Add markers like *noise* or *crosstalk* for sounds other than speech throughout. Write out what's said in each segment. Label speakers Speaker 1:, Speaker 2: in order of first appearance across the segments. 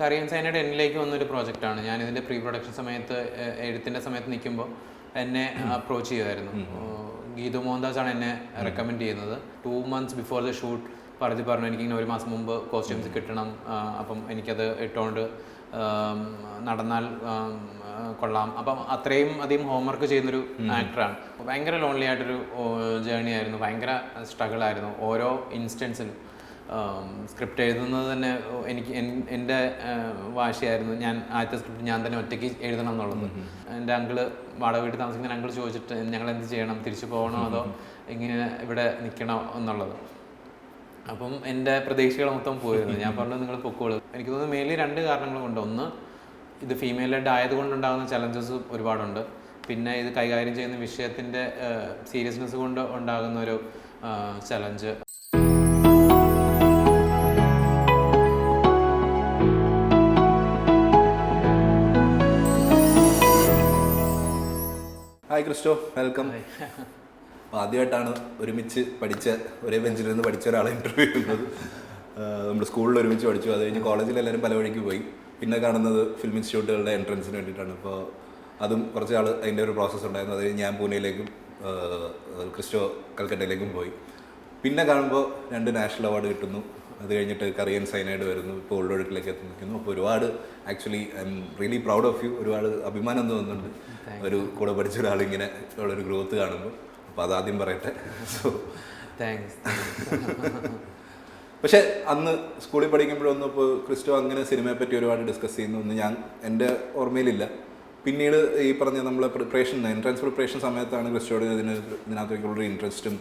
Speaker 1: കറിയൻ സൈനയുടെ എന്നിലേക്ക് വന്നൊരു പ്രോജക്റ്റാണ്. ഞാൻ ഇതിന്റെ പ്രീ പ്രൊഡക്ഷൻ സമയത്ത് എഴുത്തിന്റെ സമയത്ത് നിൽക്കുമ്പോൾ എന്നെ അപ്രോച്ച് ചെയ്തായിരുന്നു ഏഹ് ഗീതു മോഹൻദാസ് ആണ് എന്നെ റെക്കമെൻഡ് ചെയ്യുന്നത്. Two months before the shoot പറഞ്ഞു പറഞ്ഞു എനിക്കിങ്ങനെ ഒരു മാസം മുമ്പ് കോസ്റ്റ്യൂംസ് കിട്ടണം. അപ്പം എനിക്കത് ഇട്ടുകൊണ്ട് നടന്നാൽ കൊള്ളാം. അപ്പം അത്രയും അധികം ഹോംവർക്ക് ചെയ്യുന്നൊരു ആക്ടറാണ് ഭയങ്കര ലോൺലി ആയിട്ടൊരു ജേണി ആയിരുന്നു. ഭയങ്കര സ്ട്രഗിൾ ആയിരുന്നു. ഓരോ ഇൻസ്റ്റൻസിലും സ്ക്രിപ്റ്റ് എഴുതുന്നത് തന്നെ എനിക്ക് എന്റെ വാശിയായിരുന്നു. ഞാൻ ആദ്യത്തെ സ്ക്രിപ്റ്റ് ഞാൻ തന്നെ ഒറ്റയ്ക്ക് എഴുതണം എന്നുള്ളത്. എന്റെ അങ്കിൾ വാടക വീട്ടിൽ താമസിക്കുന്ന അങ്കിൾ ചോദിച്ചിട്ട് ഞങ്ങൾ എന്ത് ചെയ്യണം? തിരിച്ചു പോകണോ അതോ ഇങ്ങനെ ഇവിടെ നിൽക്കണോ? എന്നുള്ളത്. അപ്പം എന്റെ പ്രതീക്ഷകൾ മൊത്തം പോയിരുന്നു. ഞാൻ പറഞ്ഞു നിങ്ങൾ പൊക്കോളൂ. എനിക്ക് തോന്നുന്നു മെയിൻലി രണ്ട് കാരണങ്ങൾ ഉണ്ട് ഒന്ന് ഇത് ഫീമെയിൽ ലെഡ് ആയതുകൊണ്ടുണ്ടാകുന്ന ചലഞ്ചസ് ഒരുപാടുണ്ട്. പിന്നെ ഇത് കൈകാര്യം ചെയ്യുന്ന വിഷയത്തിന്റെ സീരിയസ്നെസ് കൊണ്ട് ഉണ്ടാകുന്ന ഒരു ചലഞ്ച്
Speaker 2: ക്രിസ്റ്റോ വെൽക്കം ആദ്യമായിട്ടാണ് ഒരുമിച്ച് പഠിച്ച ഒരേ ബെഞ്ചിൽ നിന്ന് പഠിച്ച ഒരാളെ ഇന്റർവ്യൂ ചെയ്യുന്നത്. നമ്മുടെ സ്കൂളിൽ ഒരുമിച്ച് പഠിച്ചു. അത് കഴിഞ്ഞ് കോളേജിൽ എല്ലാവരും പല വഴിക്ക് പോയി. പിന്നെ കാണുന്നത് ഫിലിം ഇൻസ്റ്റിറ്റ്യൂട്ടുകളുടെ എൻട്രൻസിന് വേണ്ടിയിട്ടാണ്. അപ്പോൾ അതും കുറച്ച് ആൾ അതിന്റെ ഒരു പ്രോസസ്സ് ഉണ്ടായിരുന്നു. അത് ഞാൻ പൂനെയിലേക്കും ക്രിസ്റ്റോ കൽക്കട്ടയിലേക്കും പോയി. പിന്നെ കാണുമ്പോൾ രണ്ട് നാഷണൽ അവാർഡ് കിട്ടുന്നു. അത് കഴിഞ്ഞിട്ട് കറിയൻ സൈനൈഡ് വരുന്നു. ഇപ്പോൾ ഉള്ളൊഴുക്കിലേക്ക് എത്തി നിൽക്കുന്നു അപ്പോൾ ഒരുപാട് actually I'm really proud of you ഒരുപാട് അഭിമാനം തോന്നുന്നുണ്ട്. ഒരു കൂടെ പഠിച്ച ഒരാളിങ്ങനെ ഉള്ളൊരു ഗ്രോത്ത് കാണുമ്പോൾ അപ്പോൾ അതാദ്യം പറയട്ടെ. സോ
Speaker 1: താങ്ക്സ്
Speaker 2: പക്ഷേ അന്ന് സ്കൂളിൽ പഠിക്കുമ്പോഴൊന്നും ഇപ്പോൾ ക്രിസ്റ്റോ അങ്ങനെ സിനിമയെ പറ്റി ഒരുപാട് ഡിസ്കസ് ചെയ്യുന്നു ഒന്നും ഞാൻ എന്റെ ഓർമ്മയിലില്ല. പിന്നീട് ഈ പറഞ്ഞ നമ്മളെ പ്രിപ്പറേഷൻ എൻട്രൻസ് പ്രിപ്പറേഷൻ സമയത്താണ് ക്രിസ്റ്റോയുടെ ഇതിന് ഇതിനകത്തേക്കുള്ളൊരു ഇൻട്രസ്റ്റും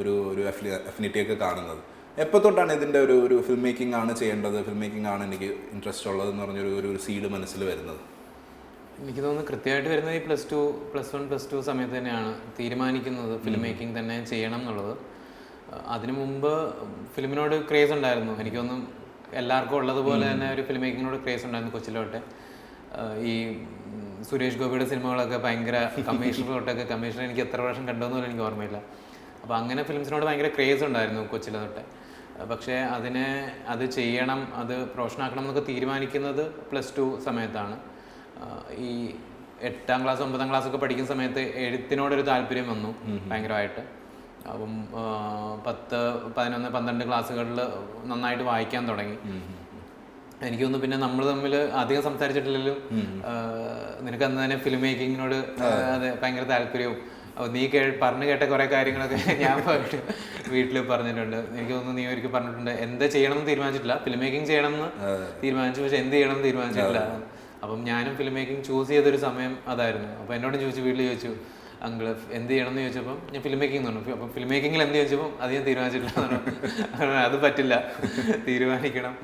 Speaker 2: ഒരു ഒരു അഫിനിറ്റിയൊക്കെ കാണുന്നത്. എപ്പോൾ തൊട്ടാണ് ഇതിന്റെ ഒരു ഒരു ഫിലിം മേക്കിംഗ് ആണ് ചെയ്യേണ്ടത്? ഫിലിം മേക്കിംഗ് ആണ് എനിക്ക് ഇൻട്രസ്റ്റ് ഉള്ളതെന്ന് പറഞ്ഞൊരു ഒരു ഒരു സീഡ് മനസ്സിൽ വരുന്നത്?
Speaker 1: എനിക്ക് തോന്നുന്നു കൃത്യമായിട്ട് വരുന്നത് ഈ plus two plus one plus two സമയത്ത് തന്നെയാണ് തീരുമാനിക്കുന്നത് ഫിലിം മേക്കിംഗ് തന്നെ ചെയ്യണം എന്നുള്ളത്. അതിനു മുമ്പ് ഫിലിമിനോട് ക്രേസ് ഉണ്ടായിരുന്നു. എനിക്കൊന്നും എല്ലാവർക്കും ഉള്ളതുപോലെ തന്നെ ഒരു ഫിലിം മേക്കിങ്ങിനോട് ക്രേസ് ഉണ്ടായിരുന്നു കൊച്ചിലോട്ടെ. ഈ സുരേഷ് ഗോപിയുടെ സിനിമകളൊക്കെ ഭയങ്കര കമ്മീഷണർ തൊട്ടൊക്കെ കമ്മീഷണർ എനിക്ക് എത്ര പ്രാവശ്യം കണ്ടോന്ന് പോലും എനിക്ക് ഓർമ്മയില്ല. അപ്പോൾ അങ്ങനെ ഫിലിംസിനോട് ഭയങ്കര ക്രേസ് ഉണ്ടായിരുന്നു കൊച്ചിലെ തൊട്ടെ. പക്ഷേ അതിനെ അത് ചെയ്യണം അത് പ്രൊഫഷനാക്കണം എന്നൊക്കെ തീരുമാനിക്കുന്നത് പ്ലസ് ടു സമയത്താണ്. ഈ എട്ടാം ക്ലാസ് ഒമ്പതാം ക്ലാസ് ഒക്കെ പഠിക്കുന്ന സമയത്ത് എഴുത്തിനോടൊരു താല്പര്യം വന്നു ഭയങ്കരമായിട്ട്. അപ്പം പത്ത് പതിനൊന്ന് പന്ത്രണ്ട് ക്ലാസ്സുകളിൽ നന്നായിട്ട് വായിക്കാൻ തുടങ്ങി. എനിക്ക് തോന്നുന്നു പിന്നെ നമ്മൾ തമ്മിൽ അധികം സംസാരിച്ചിട്ടില്ലെങ്കിലും നിനക്ക് അന്ന് തന്നെ ഫിലിം മേക്കിങ്ങിനോട് അതെ ഭയങ്കര താല്പര്യവും. അപ്പൊ നീ കേ പറഞ്ഞു കേട്ട കുറെ കാര്യങ്ങളൊക്കെ *laughs* ഞാൻ വീട്ടിൽ പറഞ്ഞിട്ടുണ്ട്. എനിക്ക് തോന്നുന്നു നീ ഒരിക്കൽ പറഞ്ഞിട്ടുണ്ട് എന്താ ചെയ്യണം എന്ന് തീരുമാനിച്ചിട്ടില്ല. ഫിലിം മേക്കിംഗ് ചെയ്യണം എന്ന് തീരുമാനിച്ചു. പക്ഷെ എന്ത് ചെയ്യണം എന്ന് തീരുമാനിച്ചിട്ടില്ല അപ്പം ഞാനും ഫിലിം മേക്കിംഗ് ചൂസ് ചെയ്തൊരു സമയം അതായിരുന്നു. അപ്പോൾ എന്നോട് ചോദിച്ചു വീട്ടിൽ ചോദിച്ചു അങ്കിൾ എന്ത് ചെയ്യണം എന്ന് ചോദിച്ചപ്പോൾ ഞാൻ ഫിലിം മേക്കിംഗ് പറഞ്ഞു. അപ്പം ഫിലിം മേക്കിങ്ങിൽ എന്ത് ചോദിച്ചപ്പം അത് ഞാൻ തീരുമാനിച്ചിട്ടില്ല. അത് പറ്റില്ല. തീരുമാനിക്കണം.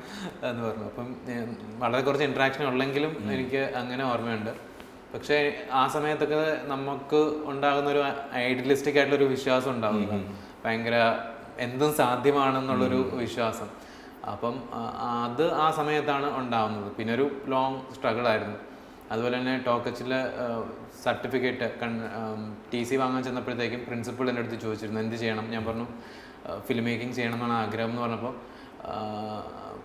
Speaker 1: എന്ന് പറഞ്ഞു. അപ്പം വളരെ കുറച്ച് ഇൻട്രാക്ഷൻ ഉള്ളെങ്കിലും എനിക്ക് അങ്ങനെ ഓർമ്മയുണ്ട്. പക്ഷേ ആ സമയത്തൊക്കെ നമുക്ക് ഉണ്ടാകുന്ന ഒരു ഐഡിയലിസ്റ്റിക് ആയിട്ടുള്ള ഒരു വിശ്വാസം ഉണ്ടാകുന്നു ഭയങ്കര എന്തും സാധ്യമാണെന്നുള്ളൊരു വിശ്വാസം. അപ്പം അത് ആ സമയത്താണ് ഉണ്ടാവുന്നത്. പിന്നെ ഒരു ലോങ് സ്ട്രഗിൾ ആയിരുന്നു. അതുപോലെ തന്നെ ടോക്കച്ചിലെ സർട്ടിഫിക്കറ്റ് കൺ ടി സി വാങ്ങാൻ ചെന്നപ്പോഴത്തേക്കും പ്രിൻസിപ്പൾ എന്റെ അടുത്ത് ചോദിച്ചിരുന്നു എന്ത് ചെയ്യണം? ഞാൻ പറഞ്ഞു ഫിലിം മേക്കിംഗ് ചെയ്യണം എന്നാണ് ആഗ്രഹം എന്ന് പറഞ്ഞപ്പോൾ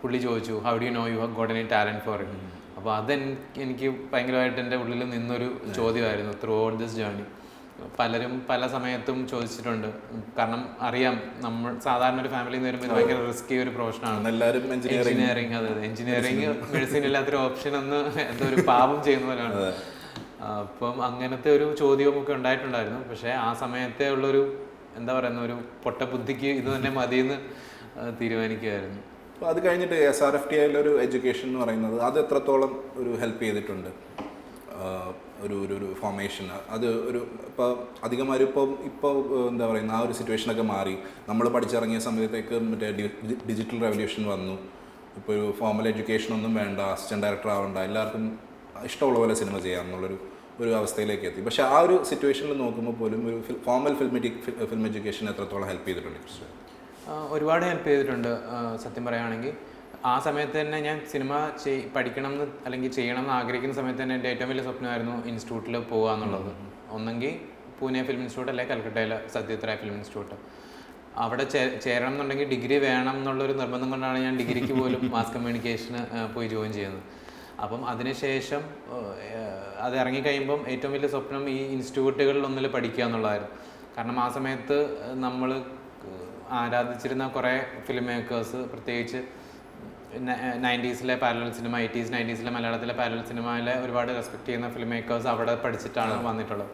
Speaker 1: പുള്ളി ചോദിച്ചു how do you know you have got any talent for it അപ്പോൾ അതെനിക്ക് എനിക്ക് ഭയങ്കരമായിട്ട് എന്റെ ഉള്ളിൽ നിന്നൊരു ചോദ്യമായിരുന്നു ത്രൂ ഔട്ട് ദിസ് ജേർണി പലരും പല സമയത്തും ചോദിച്ചിട്ടുണ്ട്. കാരണം അറിയാം നമ്മൾ സാധാരണ ഒരു ഫാമിലിയിൽ നിന്ന് വരുമ്പോൾ ഭയങ്കര റിസ്കി ഒരു പ്രൊഫഷനാണ്
Speaker 2: എഞ്ചിനീയറിംഗ്
Speaker 1: അതെ എഞ്ചിനീയറിംഗ് മെഡിസിൻ ഇല്ലാത്തൊരു ഓപ്ഷൻ ഒന്ന് എന്തോ ഒരു പാപം ചെയ്യുന്ന പോലെയാണ്. അപ്പം അങ്ങനത്തെ ഒരു ചോദ്യവും ഒക്കെ ഉണ്ടായിട്ടുണ്ടായിരുന്നു. പക്ഷേ ആ സമയത്തെ ഉള്ളൊരു എന്താ പറയുന്ന ഒരു പൊട്ട ബുദ്ധിക്ക് ഇത് തന്നെ മതിയെന്ന് തീരുമാനിക്കുമായിരുന്നു
Speaker 2: അപ്പോൾ അത് കഴിഞ്ഞിട്ട് എസ് ആർ എഫ് ടി ഒരു എഡ്യൂക്കേഷൻ എന്ന് പറയുന്നത് അത് എത്രത്തോളം ഒരു ഹെൽപ്പ് ചെയ്തിട്ടുണ്ട്? ഒരു ഒരു ഒരു ഫോർമേഷൻ അത് ഒരു ഇപ്പോൾ അധികമാരും ഇപ്പോൾ ഇപ്പോൾ എന്താ പറയുന്ന ആ ഒരു സിറ്റുവേഷനൊക്കെ മാറി. നമ്മൾ പഠിച്ചിറങ്ങിയ സമയത്തേക്ക് മറ്റേ ഡിജിറ്റൽ റെവല്യൂഷൻ വന്നു. ഇപ്പോൾ ഒരു ഫോമൽ എഡ്യൂക്കേഷൻ ഒന്നും വേണ്ട അസിസ്റ്റന്റ് ഡയറക്ടർ ആവണ്ട. എല്ലാവർക്കും ഇഷ്ടമുള്ള പോലെ സിനിമ ചെയ്യാം എന്നുള്ളൊരു ഒരു അവസ്ഥയിലേക്ക് എത്തി. പക്ഷേ ആ ഒരു സിറ്റുവേഷനിൽ നോക്കുമ്പോൾ പോലും ഒരു ഫോമൽ ഫിൽമെറ്റിക് ഫിലിം എഡ്യൂക്കേഷൻ എത്രത്തോളം ഹെൽപ്പ് ചെയ്തിട്ടുണ്ട്
Speaker 1: ഒരുപാട് ഹെൽപ്പ് ചെയ്തിട്ടുണ്ട്. സത്യം പറയുകയാണെങ്കിൽ ആ സമയത്ത് തന്നെ ഞാൻ സിനിമ ചെയ് പഠിക്കണം എന്ന് അല്ലെങ്കിൽ ചെയ്യണം എന്ന് ആഗ്രഹിക്കുന്ന സമയത്ത് തന്നെ എന്റെ ഏറ്റവും വലിയ സ്വപ്നമായിരുന്നു ഇൻസ്റ്റിറ്റ്യൂട്ടിൽ പോകുക എന്നുള്ളത്. ഒന്നെങ്കിൽ പൂനെ ഫിലിം ഇൻസ്റ്റിറ്റ്യൂട്ട് അല്ലെങ്കിൽ കൽക്കട്ടയിലെ സത്യത്ര ഫിലിം ഇൻസ്റ്റിറ്റ്യൂട്ട്. അവിടെ ചേ- ചേരണം എന്നുണ്ടെങ്കിൽ ഡിഗ്രി വേണം എന്നുള്ളൊരു നിർബന്ധം കൊണ്ടാണ് ഞാൻ ഡിഗ്രിക്ക് പോലും *laughs* മാസ് കമ്മ്യൂണിക്കേഷന് പോയി ജോയിൻ ചെയ്യുന്നത്. അപ്പം അതിനുശേഷം അത് ഇറങ്ങിക്കഴിയുമ്പം ഏറ്റവും വലിയ സ്വപ്നം ഈ ഇൻസ്റ്റിറ്റ്യൂട്ടുകളിൽ ഒന്നിൽ പഠിക്കുക എന്നുള്ളതായിരുന്നു. കാരണം ആ സമയത്ത് നമ്മൾ ആരാധിച്ചിരുന്ന കുറേ ഫിലിം മേക്കേഴ്സ് പ്രത്യേകിച്ച് നയന്റീസിലെ പാരലൽ സിനിമ എയ്റ്റീസ് നയന്റീസിലെ മലയാളത്തിലെ പാരലൽ സിനിമയിലെ ഒരുപാട് റെസ്പെക്ട് ചെയ്യുന്ന ഫിലിം മേക്കേഴ്സ് അവിടെ പഠിച്ചിട്ടാണ് വന്നിട്ടുള്ളത്.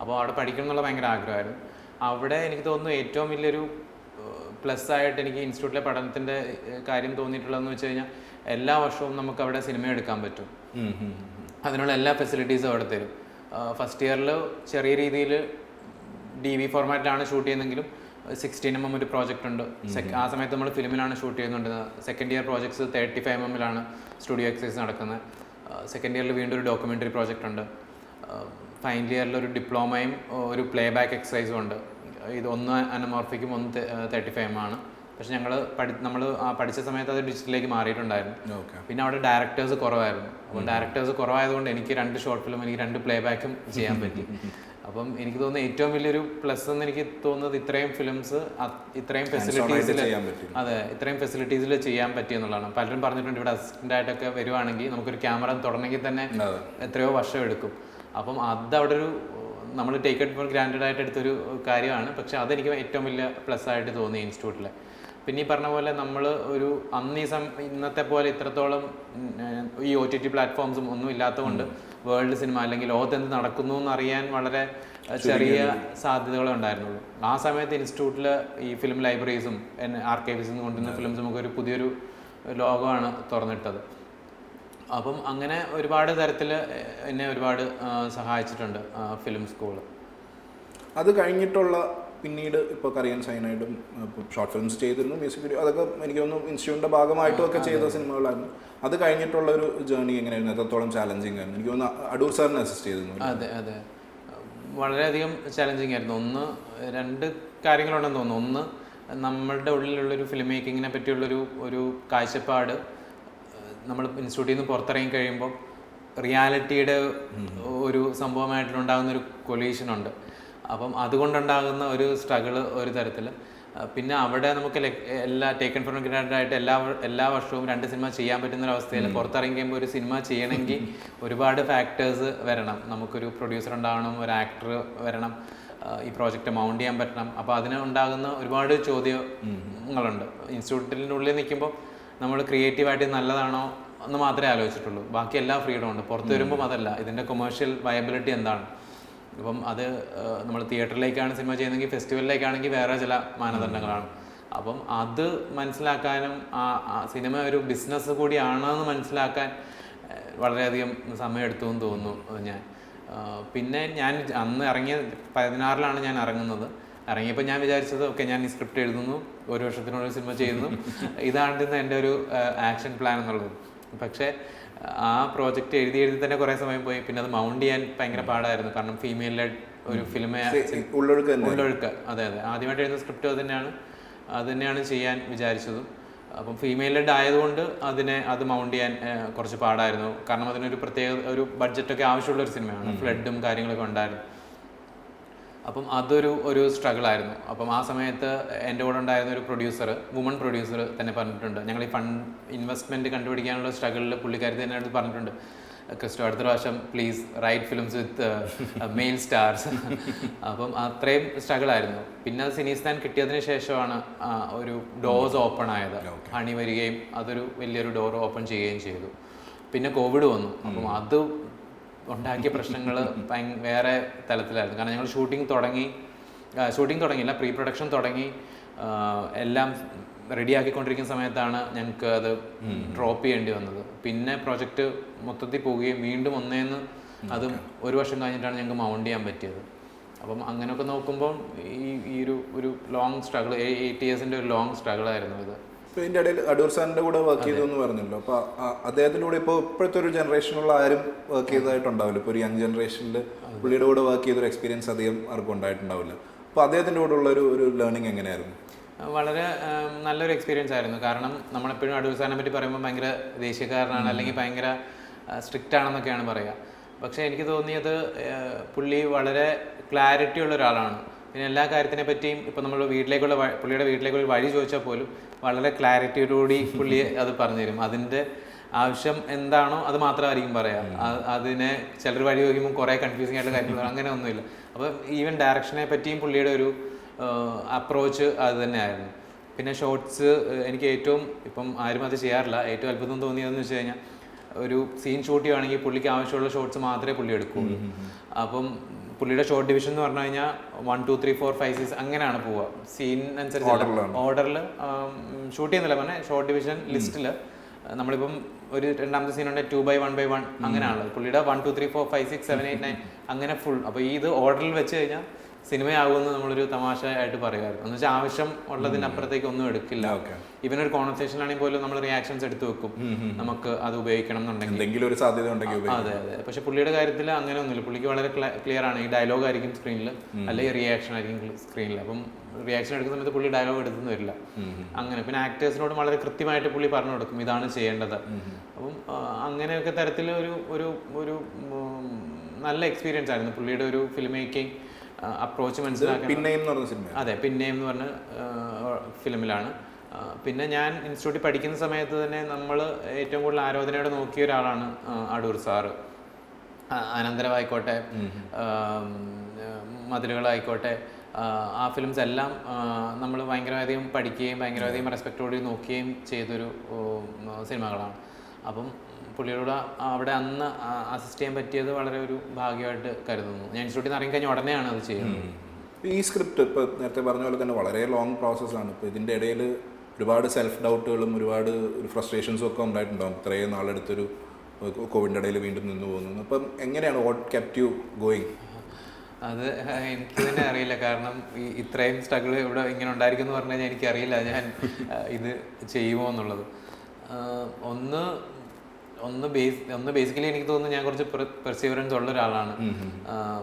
Speaker 1: അപ്പോൾ അവിടെ പഠിക്കണം എന്നുള്ള ഭയങ്കര ആഗ്രഹമായിരുന്നു. അവിടെ എനിക്ക് തോന്നുന്നു ഏറ്റവും വലിയൊരു പ്ലസ് ആയിട്ട് എനിക്ക് ഇൻസ്റ്റിറ്റ്യൂട്ടിലെ പഠനത്തിന്റെ കാര്യം തോന്നിയിട്ടുള്ളതെന്ന് വെച്ച് കഴിഞ്ഞാൽ എല്ലാ വർഷവും നമുക്ക് അവിടെ സിനിമ എടുക്കാൻ പറ്റും. അതിനുള്ള എല്ലാ ഫെസിലിറ്റീസും അവിടെ തരും. ഫസ്റ്റ് ഇയറിൽ ചെറിയ രീതിയിൽ ഡി വി ഫോർമാറ്റിലാണ് ഷൂട്ട് ചെയ്യുന്നതെങ്കിലും സിക്സ്റ്റീൻ എം എം ഒരു പ്രോജക്റ്റ് ഉണ്ട്. ആ സമയത്ത് നമ്മൾ ഫിലിമിലാണ് ഷൂട്ട് ചെയ്യുന്നുണ്ട്. Second year projects thirty five M എമ്മിലാണ് studio exercise നടക്കുന്നത്. സെക്കൻഡ് ഇയറിൽ വീണ്ടും ഒരു ഡോക്യുമെന്ററി പ്രോജക്റ്റ് ഉണ്ട്. ഫൈനൽ ഇയറിൽ ഒരു ഡിപ്ലോമയും ഒരു പ്ലേ ബാക്ക് എക്സസൈസും ഉണ്ട്. ഇത് ഒന്ന് അനമോർഫിക്കും ഒന്ന് തേർട്ടി ഫൈവ് എം ആണ്. പക്ഷെ ഞങ്ങൾ പഠി നമ്മൾ ആ പഠിച്ച സമയത്ത് അത് ഡിജിറ്റലിലേക്ക് മാറിയിട്ടുണ്ടായിരുന്നു.
Speaker 2: ഓക്കെ
Speaker 1: പിന്നെ അവിടെ ഡയറക്ടേഴ്സ് കുറവായിരുന്നു. അപ്പോൾ ഡയറക്ടേഴ്സ് കുറവായതുകൊണ്ട് എനിക്ക് രണ്ട് ഷോർട്ട് ഫിലിം എനിക്ക് രണ്ട് പ്ലേ ബാക്കും ചെയ്യാൻ പറ്റി. *laughs* അപ്പം എനിക്ക് തോന്നുന്നു ഏറ്റവും വലിയൊരു പ്ലസ് എന്ന് എനിക്ക് തോന്നുന്നത് ഇത്രയും ഫിലിംസ് ഇത്രയും ഫെസിലിറ്റീസിൽ അതെ ഇത്രയും ഫെസിലിറ്റീസിൽ ചെയ്യാൻ പറ്റി എന്നുള്ളതാണ്. പലരും പറഞ്ഞിട്ടുണ്ട് ഇവിടെ അസിസ്റ്റന്റ് ആയിട്ടൊക്കെ വരുവാണെങ്കിൽ നമുക്കൊരു ക്യാമറ തുടങ്ങണമെങ്കിൽ തന്നെ എത്രയോ വർഷം എടുക്കും. അപ്പം അത് അവിടെ ഒരു നമ്മൾ ടേക്ക് ഇറ്റ് ഫോർ ഗ്രാൻഡഡ് ആയിട്ട് എടുത്തൊരു കാര്യമാണ്. പക്ഷെ അതെനിക്ക് ഏറ്റവും വലിയ പ്ലസ് ആയിട്ട് തോന്നി ഇൻസ്റ്റിറ്റ്യൂട്ടിലെ പിന്നെ ഈ പറഞ്ഞ പോലെ നമ്മൾ ഒരു അന്ന് ഈ സം ഇന്നത്തെ പോലെ ഇത്രത്തോളം ഈ ഒ ടി ടി പ്ലാറ്റ്ഫോംസും ഒന്നും ഇല്ലാത്തതുകൊണ്ട് വേൾഡ് സിനിമ അല്ലെങ്കിൽ ലോകത്ത് എന്ത് നടക്കുന്നു എന്ന് അറിയാൻ വളരെ ചെറിയ സാധ്യതകളെ ഉണ്ടായിരുന്നുള്ളൂ. ആ സമയത്ത് ഇൻസ്റ്റിറ്റ്യൂട്ടിൽ ഈ ഫിലിം ലൈബ്രറീസും ആർക്കൈവ്സും നിന്ന് കൊണ്ടുവരുന്ന ഫിലിംസും നമുക്ക് ഒരു പുതിയൊരു ലോകമാണ് തുറന്നിട്ടത്. അപ്പം അങ്ങനെ ഒരുപാട് തരത്തിൽ എന്നെ ഒരുപാട് സഹായിച്ചിട്ടുണ്ട് ഫിലിം സ്കൂൾ
Speaker 2: അത് കഴിഞ്ഞിട്ടുള്ള പിന്നീട് ഇപ്പോൾ കറിയൻ സൈനായിട്ടും ഷോർട്ട് ഫിലിംസ് ചെയ്തിരുന്നു മ്യൂസിക് വീഡിയോ അതൊക്കെ എനിക്ക് തോന്നുന്നു ഇൻസ്റ്റിറ്റ്യൂട്ടിന്റെ ഭാഗമായിട്ടും ഒക്കെ ചെയ്ത സിനിമകളായിരുന്നു. അത് കഴിഞ്ഞിട്ടുള്ള ഒരു ജേർണി എങ്ങനെയായിരുന്നു? എത്രത്തോളം ചാലഞ്ചിങ് ആയിരുന്നു? എനിക്ക് തോന്നുന്നു അടൂർ സാറിനെ അസിസ്റ്റ് ചെയ്തിരുന്നു
Speaker 1: അതെ അതെ. വളരെയധികം ചാലഞ്ചിങ് ആയിരുന്നു. ഒന്ന് രണ്ട് കാര്യങ്ങളുണ്ടെന്ന് തോന്നുന്നു. ഒന്ന് നമ്മളുടെ ഉള്ളിലുള്ളൊരു ഫിലിം മേക്കിങ്ങിനെ പറ്റിയുള്ളൊരു ഒരു കാഴ്ചപ്പാട് നമ്മൾ ഇൻസ്റ്റിറ്റ്യൂട്ടിൽ നിന്ന് പുറത്തിറങ്ങി കഴിയുമ്പോൾ റിയാലിറ്റിയുടെ ഒരു സംഭവമായിട്ടുണ്ടാകുന്ന ഒരു കൊലീഷനുണ്ട് ഉണ്ട്. അപ്പം അതുകൊണ്ടുണ്ടാകുന്ന ഒരു സ്ട്രഗിൾ ഒരു തരത്തിൽ പിന്നെ അവിടെ നമുക്ക് എല്ലാ ടേക്കൺ ഫോർ ഗ്രാൻഡ് ആയിട്ട് എല്ലാ എല്ലാ വർഷവും രണ്ട് സിനിമ ചെയ്യാൻ പറ്റുന്ന ഒരു അവസ്ഥയിൽ പുറത്തിറങ്ങി കഴിയുമ്പോൾ ഒരു സിനിമ ചെയ്യണമെങ്കിൽ ഒരുപാട് ഫാക്ടേഴ്സ് വരണം. നമുക്കൊരു പ്രൊഡ്യൂസർ ഉണ്ടാവണം ഒരു ആക്ടർ വരണം ഈ പ്രോജക്റ്റ് മൗണ്ട് ചെയ്യാൻ പറ്റണം. അപ്പോൾ അതിന് ഉണ്ടാകുന്ന ഒരുപാട് ചോദ്യങ്ങളുണ്ട്. ഇൻസ്റ്റിറ്റ്യൂട്ടിന്റെ ഉള്ളിൽ നിൽക്കുമ്പോൾ നമ്മൾ ക്രിയേറ്റീവായിട്ട് നല്ലതാണോ എന്ന് മാത്രമേ ആലോചിച്ചിട്ടുള്ളൂ. ബാക്കി എല്ലാ ഫ്രീഡം ഉണ്ട്. പുറത്ത് വരുമ്പോൾ അതല്ല. ഇതിന്റെ കൊമേഴ്ഷ്യൽ വയബിലിറ്റി എന്താണ്? ഇപ്പം അത് നമ്മൾ തിയേറ്ററിലേക്കാണ് സിനിമ ചെയ്യുന്നതെങ്കിൽ ഫെസ്റ്റിവലിലേക്കാണെങ്കിൽ വേറെ ചില മാനദണ്ഡങ്ങളാണ്. അപ്പം അത് മനസ്സിലാക്കാനും ആ സിനിമ ഒരു ബിസിനസ് കൂടിയാണെന്ന് മനസ്സിലാക്കാൻ വളരെയധികം സമയമെടുത്തു എന്ന് തോന്നുന്നു ഞാൻ. പിന്നെ ഞാൻ അന്ന് ഇറങ്ങിയ പതിനാറിലാണ് ഞാൻ ഇറങ്ങുന്നത്. ഇറങ്ങിയപ്പോൾ ഞാൻ വിചാരിച്ചത് ഓക്കെ ഞാൻ ഈ സ്ക്രിപ്റ്റ് എഴുതുന്നു ഒരു വർഷത്തിനുള്ളിൽ സിനിമ ചെയ്യുന്നു. ഇതായിരുന്നു എന്റെ ഒരു ആക്ഷൻ പ്ലാൻ എന്നുള്ളത്. പക്ഷേ ആ പ്രോജക്റ്റ് എഴുതി എഴുതി തന്നെ കുറേ സമയം പോയി. പിന്നെ അത് മൗണ്ട് ചെയ്യാൻ ഭയങ്കര പാടായിരുന്നു. കാരണം ഫീമെയിൽ ഒരു ഫിലിം
Speaker 2: ഉള്ളൊഴുക്ക്
Speaker 1: ഉള്ളൊഴുക്ക്. അതെ അതെ. ആദ്യമായിട്ട് എഴുതുന്ന സ്ക്രിപ്റ്റ് അത് തന്നെയാണ്. അത് തന്നെയാണ് ചെയ്യാൻ വിചാരിച്ചതും. അപ്പം ഫീമെയിൽ ലെഡ് ആയതുകൊണ്ട് അതിനെ അത് മൗണ്ട് ചെയ്യാൻ കുറച്ച് പാടായിരുന്നു. കാരണം അതിനൊരു പ്രത്യേക ഒരു ബഡ്ജറ്റൊക്കെ ആവശ്യമുള്ള ഒരു സിനിമയാണ് ഫ്ലഡും കാര്യങ്ങളൊക്കെ ഉണ്ടായിരുന്നു. അപ്പം അതൊരു ഒരു സ്ട്രഗിൾ ആയിരുന്നു. അപ്പം ആ സമയത്ത് എന്റെ കൂടെ ഉണ്ടായിരുന്ന ഒരു പ്രൊഡ്യൂസർ വുമൺ പ്രൊഡ്യൂസർ തന്നെ പറഞ്ഞിട്ടുണ്ട്. ഞങ്ങൾ ഈ ഫണ്ട് ഇൻവെസ്റ്റ്മെന്റ് കണ്ടുപിടിക്കാനുള്ള സ്ട്രഗിളിൽ പുള്ളിക്കാരി തന്നെ അടുത്ത് പറഞ്ഞിട്ടുണ്ട്. ക്രിസ്റ്റോ അടുത്ത പ്രാവശ്യം please write films with main stars അപ്പം അത്രയും സ്ട്രഗിൾ ആയിരുന്നു. പിന്നെ അത് സിനിസ്ഥാൻ കിട്ടിയതിന് ശേഷമാണ് ഒരു ഡോസ് ഓപ്പൺ ആയത്. ഹണി വരികയും അതൊരു വലിയൊരു ഡോർ ഓപ്പൺ ചെയ്യുകയും ചെയ്തു. പിന്നെ കോവിഡ് വന്നു. അപ്പം അത് ഉണ്ടാക്കിയ പ്രശ്നങ്ങൾ വേറെ തലത്തിലായിരുന്നു. കാരണം ഞങ്ങൾ ഷൂട്ടിംഗ് തുടങ്ങി ഷൂട്ടിംഗ് തുടങ്ങിയില്ല പ്രീ പ്രൊഡക്ഷൻ തുടങ്ങി എല്ലാം റെഡിയാക്കിക്കൊണ്ടിരിക്കുന്ന സമയത്താണ് ഞങ്ങൾക്ക് അത് ഡ്രോപ്പ് ചെയ്യേണ്ടി വന്നത്. പിന്നെ പ്രോജക്റ്റ് മൊത്തത്തിൽ പോവുകയും വീണ്ടും ഒന്നേന്ന് അതും ഒരു വർഷം കഴിഞ്ഞിട്ടാണ് ഞങ്ങൾക്ക് മൗണ്ട് ചെയ്യാൻ പറ്റിയത്. അപ്പം അങ്ങനെയൊക്കെ നോക്കുമ്പോൾ ഈ ഈ ഒരു ഒരു ലോങ് സ്ട്രഗിൾ എയ്റ്റ് ഇയേഴ്സിന്റെ ഒരു ലോങ് സ്ട്രഗിൾ ആയിരുന്നു ഇത്.
Speaker 2: ഇപ്പൊ ഇതിന്റെ ഇടയിൽ അടൂർ സാറിന്റെ കൂടെ വർക്ക് ചെയ്തു എന്ന് പറഞ്ഞല്ലോ. അപ്പൊ അദ്ദേഹത്തിലൂടെ ഇപ്പോൾ ഇപ്പോഴത്തെ ഒരു ജനറേഷനിലുള്ള ആരും വർക്ക് ചെയ്തതായിട്ടുണ്ടാവില്ല. ഇപ്പൊ ഒരു യങ് ജനറേഷനിൽ പുള്ളിയുടെ കൂടെ വർക്ക് ചെയ്തൊരു എക്സ്പീരിയൻസ് അധികം ആർക്കും ഉണ്ടായിട്ടുണ്ടാവില്ല. അപ്പോൾ അദ്ദേഹത്തിന്റെ കൂടെ ഉള്ള ഒരു ഒരു ലേണിംഗ് എങ്ങനെയായിരുന്നു
Speaker 1: വളരെ നല്ലൊരു എക്സ്പീരിയൻസ് ആയിരുന്നു. കാരണം നമ്മളെപ്പോഴും അടൂർ സാറിനെ പറ്റി പറയുമ്പോൾ ഭയങ്കര ദേശീയക്കാരനാണ് അല്ലെങ്കിൽ ഭയങ്കര സ്ട്രിക്റ്റ് ആണെന്നൊക്കെയാണ് പറയുക പക്ഷേ എനിക്ക് തോന്നിയത് പുള്ളി വളരെ ക്ലാരിറ്റി ഉള്ള ഒരാളാണ്. പിന്നെ എല്ലാ കാര്യത്തിനെ പറ്റിയും ഇപ്പം നമ്മൾ വീട്ടിലേക്കുള്ള പുള്ളിയുടെ വീട്ടിലേക്കുള്ള വഴി ചോദിച്ചാൽ പോലും വളരെ ക്ലാരിറ്റിയോടുകൂടി പുള്ളി അത് പറഞ്ഞുതരും. അതിന്റെ ആവശ്യം എന്താണോ അത് മാത്രമായിരിക്കും പറയാം. അതിനെ ചിലർ വഴി ചോദിക്കുമ്പോൾ കുറേ കൺഫ്യൂസിങ് ആയിട്ടുള്ള കാര്യങ്ങൾ. *laughs* അങ്ങനെ ഒന്നുമില്ല. അപ്പോൾ ഈവൻ ഡയറക്ഷനെ പറ്റിയും പുള്ളിയുടെ ഒരു അപ്രോച്ച് അത് തന്നെയായിരുന്നു. പിന്നെ ഷോർട്സ് എനിക്ക് ഏറ്റവും ഇപ്പം ആരും അത് ചെയ്യാറില്ല. ഏറ്റവും അത്ഭുതം തോന്നിയതെന്ന് വെച്ച് കഴിഞ്ഞാൽ ഒരു സീൻ ഷൂട്ട് ചെയ്യുവാണെങ്കിൽ പുള്ളിക്ക് ആവശ്യമുള്ള ഷോട്ട്സ് മാത്രമേ പുള്ളി എടുക്കുകയുള്ളൂ. അപ്പം പുള്ളിയുടെ ഷോർട്ട് ഡിവിഷൻ എന്ന് പറഞ്ഞു കഴിഞ്ഞാൽ one two three four five six അങ്ങനെയാണ് പോവുക. സീൻ അനുസരിച്ച് ഓർഡറിൽ ഷൂട്ട് ചെയ്യുന്നില്ല. പറഞ്ഞാൽ ഷോർട്ട് ഡിവിഷൻ ലിസ്റ്റിൽ നമ്മളിപ്പം ഒരു രണ്ടാമത്തെ സീൻ ഉണ്ട് two by one by one അങ്ങനെയാണല്ലോ പുള്ളിയുടെ one two three four five six seven eight nine അങ്ങനെ ഫുൾ അപ്പോൾ ഈ ഇത് ഓർഡറിൽ വെച്ച് കഴിഞ്ഞാൽ സിനിമയാകുമെന്ന് നമ്മളൊരു തമാശ ആയിട്ട് പറയുമായിരുന്നു. എന്ന് വെച്ചാൽ ആവശ്യം ഉള്ളതിനപ്പുറത്തേക്ക് ഒന്നും എടുക്കില്ല.
Speaker 2: ഇവനൊരു
Speaker 1: ഇവൻ ഒരു കോൺവെർസേഷനാണെങ്കിൽ പോലും നമ്മൾ റിയാക്ഷൻസ് എടുത്തു വെക്കും. നമുക്ക് അത് ഉപയോഗിക്കണം എന്നുണ്ടെങ്കിൽ.
Speaker 2: എന്തെങ്കിലും ഒരു സാധ്യത ഉണ്ടെങ്കിൽ.
Speaker 1: അതെ അതെ. പക്ഷെ പുള്ളിയുടെ കാര്യത്തിൽ അങ്ങനെ ഒന്നുമില്ല. പുള്ളിക്ക് വളരെ ക്ലിയർ ആണ്. ഈ ഡയലോഗ് ആയിരിക്കും സ്ക്രീനിൽ അല്ലെങ്കിൽ റിയാക്ഷൻ ആയിരിക്കും സ്ക്രീനിൽ അപ്പം റിയാക്ഷൻ എടുക്കുന്ന സമയത്ത് പുള്ളി ഡയലോഗ് എടുത്തുനിന്ന് വരില്ല. അങ്ങനെ. പിന്നെ ആക്ടേഴ്സിനോട് വളരെ കൃത്യമായിട്ട് പുള്ളി പറഞ്ഞു കൊടുക്കും ഇതാണ് ചെയ്യേണ്ടത്. അപ്പം അങ്ങനെയൊക്കെ തരത്തിൽ ഒരു ഒരു ഒരു നല്ല എക്സ്പീരിയൻസ് ആയിരുന്നു പുള്ളിയുടെ ഒരു ഫിലിം മേക്കിംഗ് അപ്രോച്ച് മനസ്സിലാക്കി
Speaker 2: പിന്നെയും
Speaker 1: അതെ പിന്നെയും എന്ന് പറഞ്ഞ ഫിലിമിലാണ്. പിന്നെ ഞാൻ ഇൻസ്റ്റിറ്റ്യൂട്ടിൽ പഠിക്കുന്ന സമയത്ത് തന്നെ നമ്മൾ ഏറ്റവും കൂടുതൽ ആരാധനയോടെ നോക്കിയ ഒരാളാണ് അടൂർ സാറ്. അനന്തരമായിക്കോട്ടെ മതിലുകളായിക്കോട്ടെ ആ, ഫിലിംസ് എല്ലാം നമ്മൾ ഭയങ്കരമധികം പഠിക്കുകയും ഭയങ്കരമധികം റെസ്പെക്റ്റോടെ നോക്കുകയും ചെയ്തൊരു സിനിമകളാണ്. അപ്പം പുള്ളിയോട് അവിടെ അന്ന് അസിസ്റ്റ് ചെയ്യാൻ പറ്റിയത് വളരെ ഒരു ഭാഗ്യമായിട്ട് കരുതുന്നു. ഞാൻ ഇൻസ്റ്റിറ്റ്യൂട്ടിൽ നിന്ന് ഇറങ്ങിക്കഴിഞ്ഞ ഉടനെയാണ് അത് ചെയ്യുന്നത്.
Speaker 2: ഈ സ്ക്രിപ്റ്റ് ഇപ്പോൾ നേരത്തെ പറഞ്ഞ പോലെ തന്നെ വളരെ ലോങ് പ്രോസസ്സാണ് ഇപ്പോൾ ഇതിന്റെ ഇടയിൽ ഒരുപാട് സെൽഫ് ഡൗട്ടുകളും ഒരുപാട് ഒരു ഫ്രസ്ട്രേഷൻസും ഒക്കെ ഉണ്ടായിട്ടുണ്ടാവും. ഇത്രയും നാളെടുത്തൊരു കോവിഡിന്റെ ഇടയിൽ വീണ്ടും നിന്ന് പോകുന്നത് അപ്പം എങ്ങനെയാണ് വാട്ട് കെപ്റ്റ് യു ഗോയിങ്
Speaker 1: അത് എനിക്ക് തന്നെ അറിയില്ല. കാരണം ഈ ഇത്രയും സ്ട്രഗിൾ ഇവിടെ ഇങ്ങനെ ഉണ്ടായിരിക്കും എന്ന് പറഞ്ഞു കഴിഞ്ഞാൽ എനിക്കറിയില്ല. ഞാൻ ഇത് ചെയ്യുമോ എന്നുള്ളത്. ഒന്ന് ഒന്ന് ബേസ് ഒന്ന് ബേസിക്കലി എനിക്ക് തോന്നുന്നു ഞാൻ കുറച്ച് പെർസീവറൻസ് ഉള്ള ഒരാളാണ്.